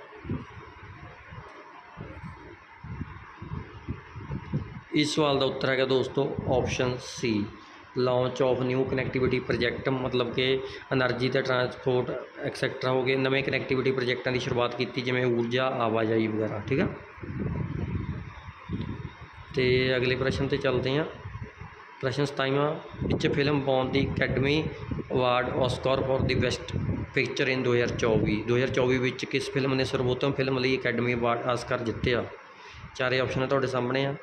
ਇਸ ਸਵਾਲ ਦਾ ਉੱਤਰ ਹੈਗਾ ਦੋਸਤੋ option C launch of new connectivity project ਮਤਲਬ ਕਿ ਐਨਰਜੀ ਤੇ ਟਰਾਂਸਪੋਰਟ ਐਕਸੈਕਟਰਾ ਹੋ ਗਏ, ਨਵੇਂ ਕਨੈਕਟੀਵਿਟੀ ਪ੍ਰੋਜੈਕਟਾਂ ਦੀ ਸ਼ੁਰੂਆਤ ਕੀਤੀ, ਜਿਵੇਂ ਊਰਜਾ, ਆਵਾਜਾਈ ਵਗੈਰਾ, ਠੀਕ ਆ? ਤੇ ਅਗਲੇ ਪ੍ਰਸ਼ਨ ਤੇ ਚੱਲਦੇ ਹਾਂ। ਪ੍ਰਸ਼ਨ 27ਵਾਂ which film bond the academy award Oscar for the best picture in 2024 2024 ਵਿੱਚ ਕਿਸ ਫਿਲਮ ਨੇ ਸਰਵੋਤਮ ਫਿਲਮ ਲਈ ਅਕੈਡਮੀ ਅਵਾਰਡ ਆਸਕਰ ਜਿੱਤਿਆ? ਚਾਰੇ ਆਪਸ਼ਨ ਤੁਹਾਡੇ ਸਾਹਮਣੇ ਆ।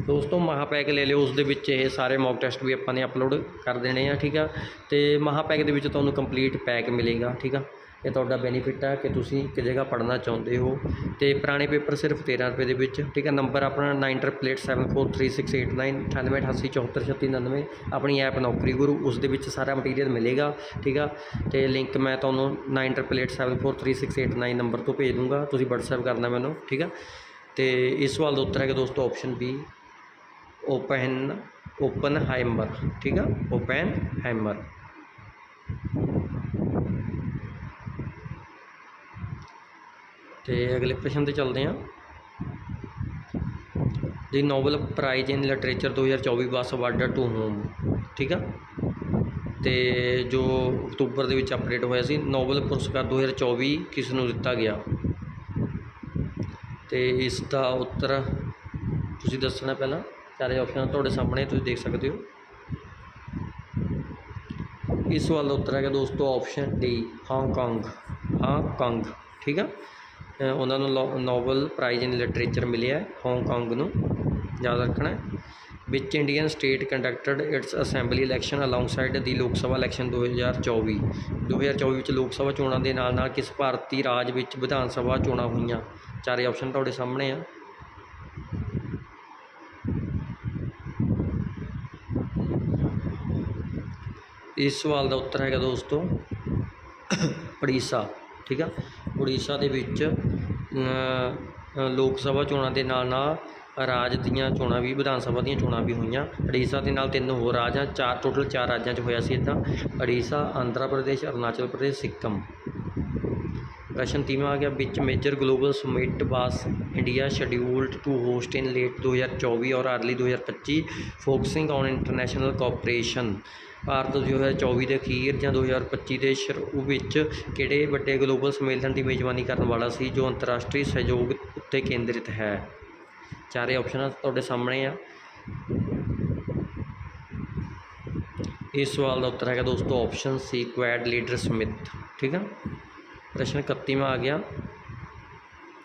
ਦੋਸਤੋ ਮਹਾਪੈਕ ਲੈ ਲਿਓ ਉਸ ਦੇ ਵਿੱਚ ਇਹ ਸਾਰੇ ਮੌਕ ਟੈਸਟ ਵੀ ਆਪਾਂ ਨੇ ਅਪਲੋਡ ਕਰ ਦੇਣੇ ਆ, ਠੀਕ ਆ? ਤੇ ਮਹਾਪੈਕ ਦੇ ਵਿੱਚ ਤੁਹਾਨੂੰ ਕੰਪਲੀਟ ਪੈਕ ਮਿਲੇਗਾ, ਠੀਕ ਆ? ਇਹ ਤੁਹਾਡਾ ਬੈਨੀਫਿਟ ਆ ਕਿ ਤੁਸੀਂ ਇੱਕ ਜਗ੍ਹਾ ਪੜ੍ਹਨਾ ਚਾਹੁੰਦੇ ਹੋ। ਤੇ ਪੁਰਾਣੇ ਪੇਪਰ ਸਿਰਫ 13 ਰੁਪਏ ਦੇ ਵਿੱਚ, ਠੀਕ ਹੈ ਨੰਬਰ ਆਪਣਾ 9887436899 ਆਪਣੀ ਐਪ ਨੌਕਰੀ ਗੁਰੂ ਉਸ ਦੇ ਵਿੱਚ ਸਾਰਾ ਮਟੀਰੀਅਲ ਮਿਲੇਗਾ, ਠੀਕ ਆ? ਤੇ ਲਿੰਕ ਮੈਂ ਤੁਹਾਨੂੰ 9887436899 ਨੰਬਰ ਤੋਂ ਭੇਜ ਦੂੰਗਾ, ਤੁਸੀਂ WhatsApp ਕਰਨਾ ਮੈਨੂੰ, ਠੀਕ ਆ? ਤੇ ਇਸ ਸਵਾਲ ਦਾ ਉੱਤਰ ਹੈ ਕਿ ਦੋਸਤੋ option B open Oppenheimer ਠੀਕ ਆ ਓਪਨ ਹਾਈਮਰ ਤੇ ਅਗਲੇ ਪ੍ਰਸ਼ਨ ਤੇ ਚੱਲਦੇ ਹਾਂ the Nobel prize in literature 2024 was awarded to whom ਠੀਕ ਆ ਤੇ ਜੋ ਅਕਤੂਬਰ ਦੇ ਵਿੱਚ ਅਪਡੇਟ ਹੋਇਆ ਸੀ ਨੋਬਲ ਪੁਰਸਕਾਰ 2024 ਕਿਸ ਨੂੰ ਦਿੱਤਾ ਗਿਆ ਤੇ ਇਸ ਦਾ ਉੱਤਰ ਤੁਸੀਂ ਦੱਸਣਾ ਪਹਿਲਾਂ ਚਾਰੇ ਆਪਸ਼ਨ ਤੁਹਾਡੇ ਸਾਹਮਣੇ ਤੁਸੀਂ ਦੇਖ ਸਕਦੇ ਹੋ। ਇਸ ਸਵਾਲ ਦਾ ਉੱਤਰ ਹੈਗਾ ਦੋਸਤੋ ਆਪਸ਼ਨ ਡੀ ਹਾਂਗਕਾਂਗ ਹਾਂਗਕਾਂਗ ਠੀਕ ਆ? ਉਹਨਾਂ ਨੂੰ ਲੋ- ਨੋਬਲ ਪ੍ਰਾਈਜ਼ ਇਨ ਲਿਟਰੇਚਰ ਮਿਲਿਆ ਹੈ, ਹਾਂਗਕਾਂਗ ਨੂੰ ਯਾਦ ਰੱਖਣਾ ਹੈ। Which Indian state conducted its assembly election alongside the Lok Sabha election 2024 2024 ਵਿੱਚ ਲੋਕ ਸਭਾ ਚੋਣਾਂ ਦੇ ਨਾਲ ਨਾਲ ਕਿਸ ਭਾਰਤੀ ਰਾਜ ਵਿੱਚ ਵਿਧਾਨ ਸਭਾ ਚੋਣਾਂ ਹੋਈਆਂ? ਚਾਰੇ ਆਪਸ਼ਨ ਤੁਹਾਡੇ ਸਾਹਮਣੇ ਆ। ਇਸ ਸਵਾਲ ਦਾ ਉੱਤਰ ਹੈਗਾ ਦੋਸਤੋ, ਉੜੀਸਾ, ਠੀਕ ਆ? ਉੜੀਸਾ ਦੇ ਵਿੱਚ ਲੋਕ ਸਭਾ ਚੋਣਾਂ ਦੇ ਨਾਲ ਨਾਲ ਰਾਜ ਦੀਆਂ ਚੋਣਾਂ ਵੀ, ਵਿਧਾਨ ਸਭਾ ਦੀਆਂ ਚੋਣਾਂ ਵੀ ਹੋਈਆਂ। ਉੜੀਸਾ ਦੇ ਨਾਲ ਤਿੰਨ ਹੋਰ ਰਾਜ ਆ ਚਾਰ ਟੋਟਲ ਚਾਰ ਰਾਜਾਂ 'ਚ ਹੋਇਆ ਸੀ ਇੱਦਾਂ। ਉੜੀਸਾ, ਆਂਧਰਾ ਪ੍ਰਦੇਸ਼, ਅਰੁਣਾਚਲ ਪ੍ਰਦੇਸ਼, ਸਿੱਕਮ। ਪ੍ਰਸ਼ਨ ਤੀਵਾਂ ਆ ਗਿਆ, which major global summit was India scheduled to host in late 2024 or early 2025 focusing on international cooperation Bharat 2024 ਦੇ ਅਖੀਰ ਜਾਂ 2025 ਦੇ ਸ਼ੁਰੂ ਵਿੱਚ ਕਿਹੜੇ ਵੱਡੇ ਗਲੋਬਲ ਸੰਮੇਲਨ ਦੀ ਮੇਜ਼ਬਾਨੀ ਕਰਨ ਵਾਲਾ ਸੀ ਜੋ ਅੰਤਰਰਾਸ਼ਟਰੀ ਸਹਿਯੋਗ ਉੱਤੇ ਕੇਂਦਰਿਤ ਹੈ? ਚਾਰੇ ਆਪਸ਼ਨ ਤੁਹਾਡੇ ਸਾਹਮਣੇ ਆ। ਇਸ ਸਵਾਲ ਦਾ ਉੱਤਰ ਹੈਗਾ ਦੋਸਤੋ option C Quad leader summit ਠੀਕ ਹੈ ਪ੍ਰਸ਼ਨ 31ਵਾਂ ਆ ਗਿਆ।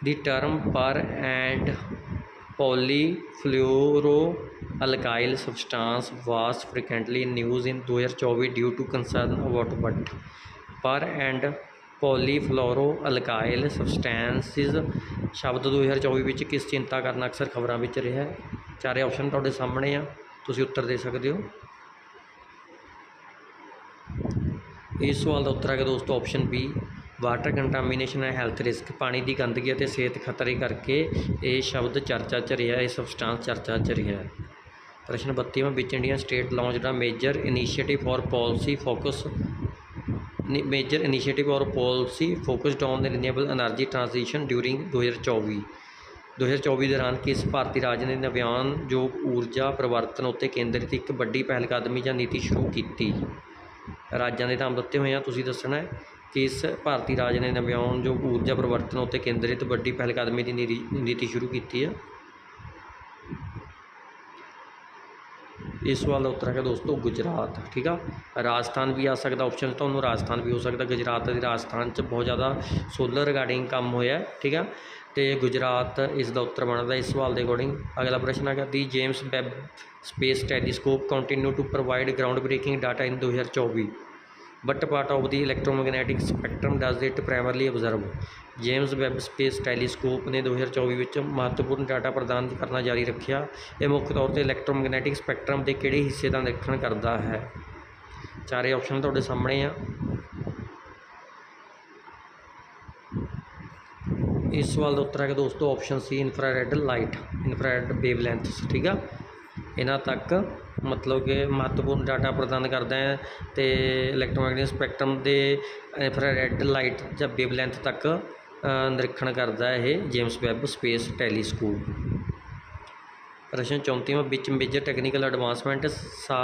The term per and polyfluoroalkyl substance was frequently in news in 2024 due to concern about but per and polyfluoroalkyl substances ਸ਼ਬਦ 2024 ਵਿੱਚ ਕਿਸ ਚਿੰਤਾ ਕਰਨ ਅਕਸਰ ਖਬਰਾਂ ਵਿੱਚ ਰਿਹਾ ਹੈ ਚਾਰੇ ਆਪਸ਼ਨ ਤੁਹਾਡੇ ਸਾਹਮਣੇ ਆ ਤੁਸੀਂ ਉੱਤਰ ਦੇ ਸਕਦੇ ਹੋ ਇਸ ਸਵਾਲ ਦਾ ਉੱਤਰ ਹੈਗਾ ਦੋਸਤੋ option B water contamination and health risk, ਪਾਣੀ ਦੀ ਗੰਦਗੀ ਅਤੇ ਸਿਹਤ ਖਤਰੇ ਕਰਕੇ ਇਹ ਸ਼ਬਦ ਚਰਚਾ 'ਚ ਰਿਹਾ, ਇਹ ਸਬਸਟਾਂਸ ਚਰਚਾ 'ਚ ਰਿਹਾ। ਪ੍ਰਸ਼ਨ 32ਵਾਂ which India state launched the major initiative for policy focus major initiative or policy focused on renewable energy transition during 2024 2024 ਦੌਰਾਨ ਕਿਸ ਭਾਰਤੀ ਰਾਜ ਨੇ ਨਵਿਆਨ ਯੋਗ ਊਰਜਾ ਪਰਿਵਰਤਨ ਉੱਤੇ ਕੇਂਦਰਿਤ ਇੱਕ ਵੱਡੀ ਪਹਿਲਕਦਮੀ ਜਾਂ ਨੀਤੀ ਸ਼ੁਰੂ ਕੀਤੀ? ਰਾਜਾਂ ਦੇ ਨਾਮ ਦਿੱਤੇ ਹੋਏ ਆ, ਤੁਸੀਂ ਦੱਸਣਾ ਕਿਸ ਭਾਰਤੀ ਰਾਜ ਨੇ ਨਵਿਆਨਯੋਗ ਊਰਜਾ ਪਰਿਵਰਤਨ ਉੱਤੇ ਕੇਂਦਰਿਤ ਵੱਡੀ ਪਹਿਲਕਦਮੀ ਦੀ ਨੀਤੀ ਨੀਤੀ ਸ਼ੁਰੂ ਕੀਤੀ ਹੈ ਇਸ ਸਵਾਲ ਦਾ ਉੱਤਰ ਹੈਗਾ ਦੋਸਤੋ ਗੁਜਰਾਤ, ਠੀਕ ਆ? ਰਾਜਸਥਾਨ ਵੀ ਆ ਸਕਦਾ ਆਪਸ਼ਨ ਤੁਹਾਨੂੰ ਰਾਜਸਥਾਨ ਵੀ ਹੋ ਸਕਦਾ। ਗੁਜਰਾਤ ਅਤੇ ਰਾਜਸਥਾਨ 'ਚ ਬਹੁਤ ਜ਼ਿਆਦਾ ਸੋਲਰ ਰਿਗਾਰਡਿੰਗ ਕੰਮ ਹੋਇਆ, ਠੀਕ ਆ? ਤੇ ਗੁਜਰਾਤ ਇਸ ਦਾ ਉੱਤਰ ਬਣਦਾ ਇਸ ਸਵਾਲ ਦੇ ਅਕੋਰਡਿੰਗ ਅਗਲਾ ਪ੍ਰਸ਼ਨ ਹੈਗਾ the James Webb space telescope continue to provide groundbreaking data in 2024 what part of the electromagnetic spectrum does it primarily observe James Webb space telescope ਨੇ 2024 ਵਿੱਚ ਮਹੱਤਵਪੂਰਨ ਡਾਟਾ ਪ੍ਰਦਾਨ ਕਰਨਾ ਜਾਰੀ ਰੱਖਿਆ। ਇਹ ਮੁੱਖ ਤੌਰ ਤੇ ਇਲੈਕਟ੍ਰੋਮੈਗਨੈਟਿਕ ਸਪੈਕਟਰਮ ਦੇ ਕਿਹੜੇ ਹਿੱਸੇ ਦਾ ਨਿਰੀਖਣ ਕਰਦਾ ਹੈ? ਚਾਰੇ ਆਪਸ਼ਨ ਤੁਹਾਡੇ ਸਾਹਮਣੇ ਆ। ਇਸ ਸਵਾਲ ਦਾ ਉੱਤਰ ਹੈ ਕਿ ਦੋਸਤੋ option C infrared light infrared wavelengths ਠੀਕ ਆ? ਇਹਨਾਂ ਤੱਕ ਮਤਲਬ ਕਿ ਮਹੱਤਵਪੂਰਨ ਡਾਟਾ ਪ੍ਰਦਾਨ ਕਰਦਾ ਹੈ ਅਤੇ ਇਲੈਕਟ੍ਰੋਮੈਗਨੈਟਿਕ ਸਪੈਕਟਰਮ ਦੇ ਇਨਫਰਾਰੈੱਡ ਲਾਈਟ ਜਾਂ ਵੇਵਲੈਂਥ ਤੱਕ ਨਿਰੀਖਣ ਕਰਦਾ ਇਹ ਜੇਮਸ ਵੈੱਬ ਸਪੇਸ ਟੈਲੀਸਕੋਪ ਪ੍ਰਸ਼ਨ 34ਵਾਂ ਵਿੱਚ major technical advancement saw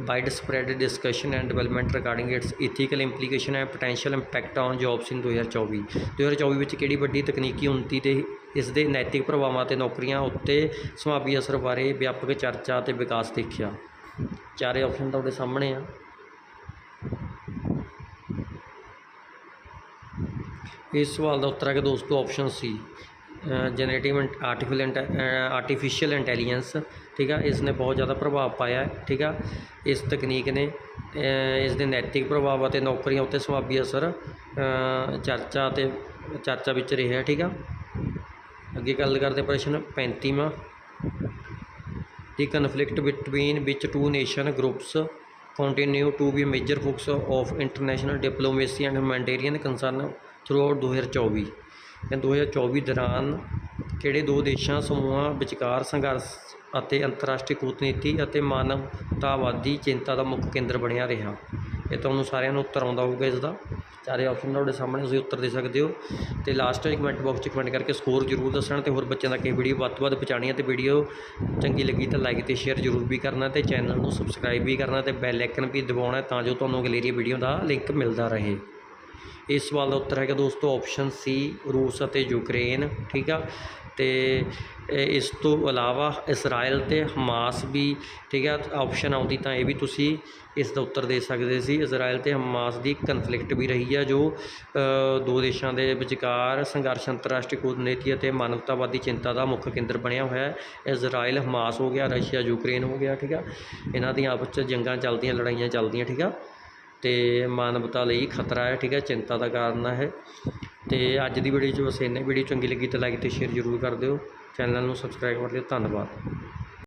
widespread discussion and development regarding its ethical implication and potential impact on jobs in 2024 2024 ਵਿੱਚ ਕਿਹੜੀ ਵੱਡੀ ਤਕਨੀਕੀ ਉન્નਤੀ ਤੇ ਇਸ ਦੇ ਨੈਤਿਕ ਪ੍ਰਭਾਵਾਂ ਅਤੇ ਨੌਕਰੀਆਂ ਉੱਤੇ ਸੰਭਾਵੀ ਅਸਰ ਬਾਰੇ ਵਿਆਪਕ ਚਰਚਾ ਅਤੇ ਵਿਕਾਸ ਦੇਖਿਆ। ਚਾਰੇ ਆਪਸ਼ਨ ਤੁਹਾਡੇ ਸਾਹਮਣੇ ਆ। ਇਸ ਸਵਾਲ ਦਾ ਉੱਤਰ ਹੈ ਕਿ ਦੋਸਤੋ option C generative artificial artificial intelligence ਠੀਕ ਆ ਇਸ ਨੇ ਬਹੁਤ ਜ਼ਿਆਦਾ ਪ੍ਰਭਾਵ ਪਾਇਆ ਠੀਕ ਆ। ਇਸ ਤਕਨੀਕ ਨੇ ਅ, ਇਸ ਦੇ ਨੈਤਿਕ ਪ੍ਰਭਾਵ ਅਤੇ ਨੌਕਰੀਆਂ ਉੱਤੇ ਸਵਾਬੀ ਅਸਰ ਚਰਚਾ ਅਤੇ ਚਰਚਾ ਵਿੱਚ ਰਿਹਾ ਠੀਕ ਆ। ਅੱਗੇ ਗੱਲ ਕਰਦੇ ਪ੍ਰਸ਼ਨ 35ਵਾਂ the conflict between which two nation groups continue to be major focus of international diplomacy and humanitarian concern throughout 2024 ਜਾਂ 2024 ਦੌਰਾਨ ਕਿਹੜੇ ਦੋ ਦੇਸ਼ਾਂ, ਸਮੂਹਾਂ, ਵਿਚਕਾਰ ਸੰਘਰਸ਼ ਅਤੇ ਅੰਤਰਰਾਸ਼ਟਰੀ ਕੂਟਨੀਤੀ ਅਤੇ ਮਾਨਵਤਾਵਾਦੀ ਚਿੰਤਾ ਦਾ ਮੁੱਖ ਕੇਂਦਰ ਬਣਿਆ ਰਿਹਾ। ਇਹ ਤੁਹਾਨੂੰ ਸਾਰਿਆਂ ਨੂੰ ਉੱਤਰ ਆਉਂਦਾ ਹੋਊਗਾ ਇਸ ਦਾ ਚਾਰੇ ਆਪਸ਼ਨ ਤੁਹਾਡੇ ਸਾਹਮਣੇ ਤੁਸੀਂ ਉੱਤਰ ਦੇ ਸਕਦੇ ਹੋ। ਤੇ ਲਾਸਟ ਵਿੱਚ ਕਮੈਂਟ ਬਾਕਸ 'ਚ ਕਮੈਂਟ ਕਰਕੇ ਸਕੋਰ ਜ਼ਰੂਰ ਦੱਸਣਾ ਤੇ ਹੋਰ ਬੱਚਿਆਂ ਤੱਕ ਇਹ ਵੀਡੀਓ ਵੱਧ ਤੋਂ ਵੱਧ ਪਹੁੰਚਾਉਣੀ ਹੈ ਤੇ ਵੀਡੀਓ ਚੰਗੀ ਲੱਗੀ ਤਾਂ ਲਾਈਕ ਤੇ ਸ਼ੇਅਰ ਜ਼ਰੂਰ ਵੀ ਕਰਨਾ ਤੇ ਚੈਨਲ ਨੂੰ ਸਬਸਕ੍ਰਾਈਬ ਵੀ ਕਰਨਾ ਤੇ ਬੈਲ ਆਈਕਨ ਵੀ ਦਬਾਉਣਾ ਤਾਂ ਜੋ ਤੁਹਾਨੂੰ ਅਗਲੇਰੀ ਵੀਡੀਓ ਦਾ ਲਿੰਕ ਮਿਲਦਾ ਰਹੇ। ਇਸ ਸਵਾਲ ਦਾ ਉੱਤਰ ਹੈਗਾ ਦੋਸਤੋ ਆਪਸ਼ਨ ਸੀ ਰੂਸ ਅਤੇ ਯੂਕਰੇਨ, ਠੀਕ ਆ? ਤੇ ਇਸ ਤੋਂ ਇਲਾਵਾ ਇਸਰਾਇਲ ਤੇ ਹਮਾਸ ਵੀ, ਠੀਕ ਆ? ਆਪਸ਼ਨ ਆਉਂਦੀ ਤਾਂ ਇਹ ਵੀ ਤੁਸੀਂ ਇਸ ਦਾ ਉੱਤਰ ਦੇ ਸਕਦੇ ਸੀ। ਇਜ਼ਰਾਈਲ ਤੇ ਹਮਾਸ ਦੀ ਕਨਫਲਿਕਟ ਵੀ ਰਹੀ ਆ, ਜੋ ਦੋ ਦੇਸ਼ਾਂ ਦੇ ਵਿਚਕਾਰ ਸੰਘਰਸ਼, ਅੰਤਰਰਾਸ਼ਟਰੀ ਕੂਟਨੀਤੀ ਅਤੇ ਮਾਨਵਤਾਵਾਦੀ ਚਿੰਤਾ ਦਾ ਮੁੱਖ ਕੇਂਦਰ ਬਣਿਆ ਹੋਇਆ ਹੈ। ਇਸਰਾਇਲ, ਹਮਾਸ ਹੋ ਗਿਆ, ਰਸ਼ੀਆ, ਯੂਕਰੇਨ ਹੋ ਗਿਆ, ਠੀਕ ਆ? ਇਹਨਾਂ ਦੀਆਂ ਆਪਸ 'ਚ ਜੰਗਾਂ ਚੱਲਦੀਆਂ, ਲੜਾਈਆਂ ਚੱਲਦੀਆਂ, ਠੀਕ ਆ? ਅਤੇ ਮਾਨਵਤਾ ਲਈ ਖਤਰਾ ਹੈ, ਠੀਕ ਹੈ, ਚਿੰਤਾ ਦਾ ਕਾਰਨ ਹੈ ਅਤੇ ਅੱਜ ਦੀ ਵੀਡੀਓ 'ਚ ਬਸ ਇੰਨਾ ਵੀਡੀਓ ਚੰਗੀ ਲੱਗੀ ਤਾਂ ਲਾਈਕ ਅਤੇ ਸ਼ੇਅਰ ਜ਼ਰੂਰ ਕਰ ਦਿਓ। ਚੈਨਲ ਨੂੰ ਸਬਸਕ੍ਰਾਈਬ ਕਰ ਲਿਓ ਧੰਨਵਾਦ।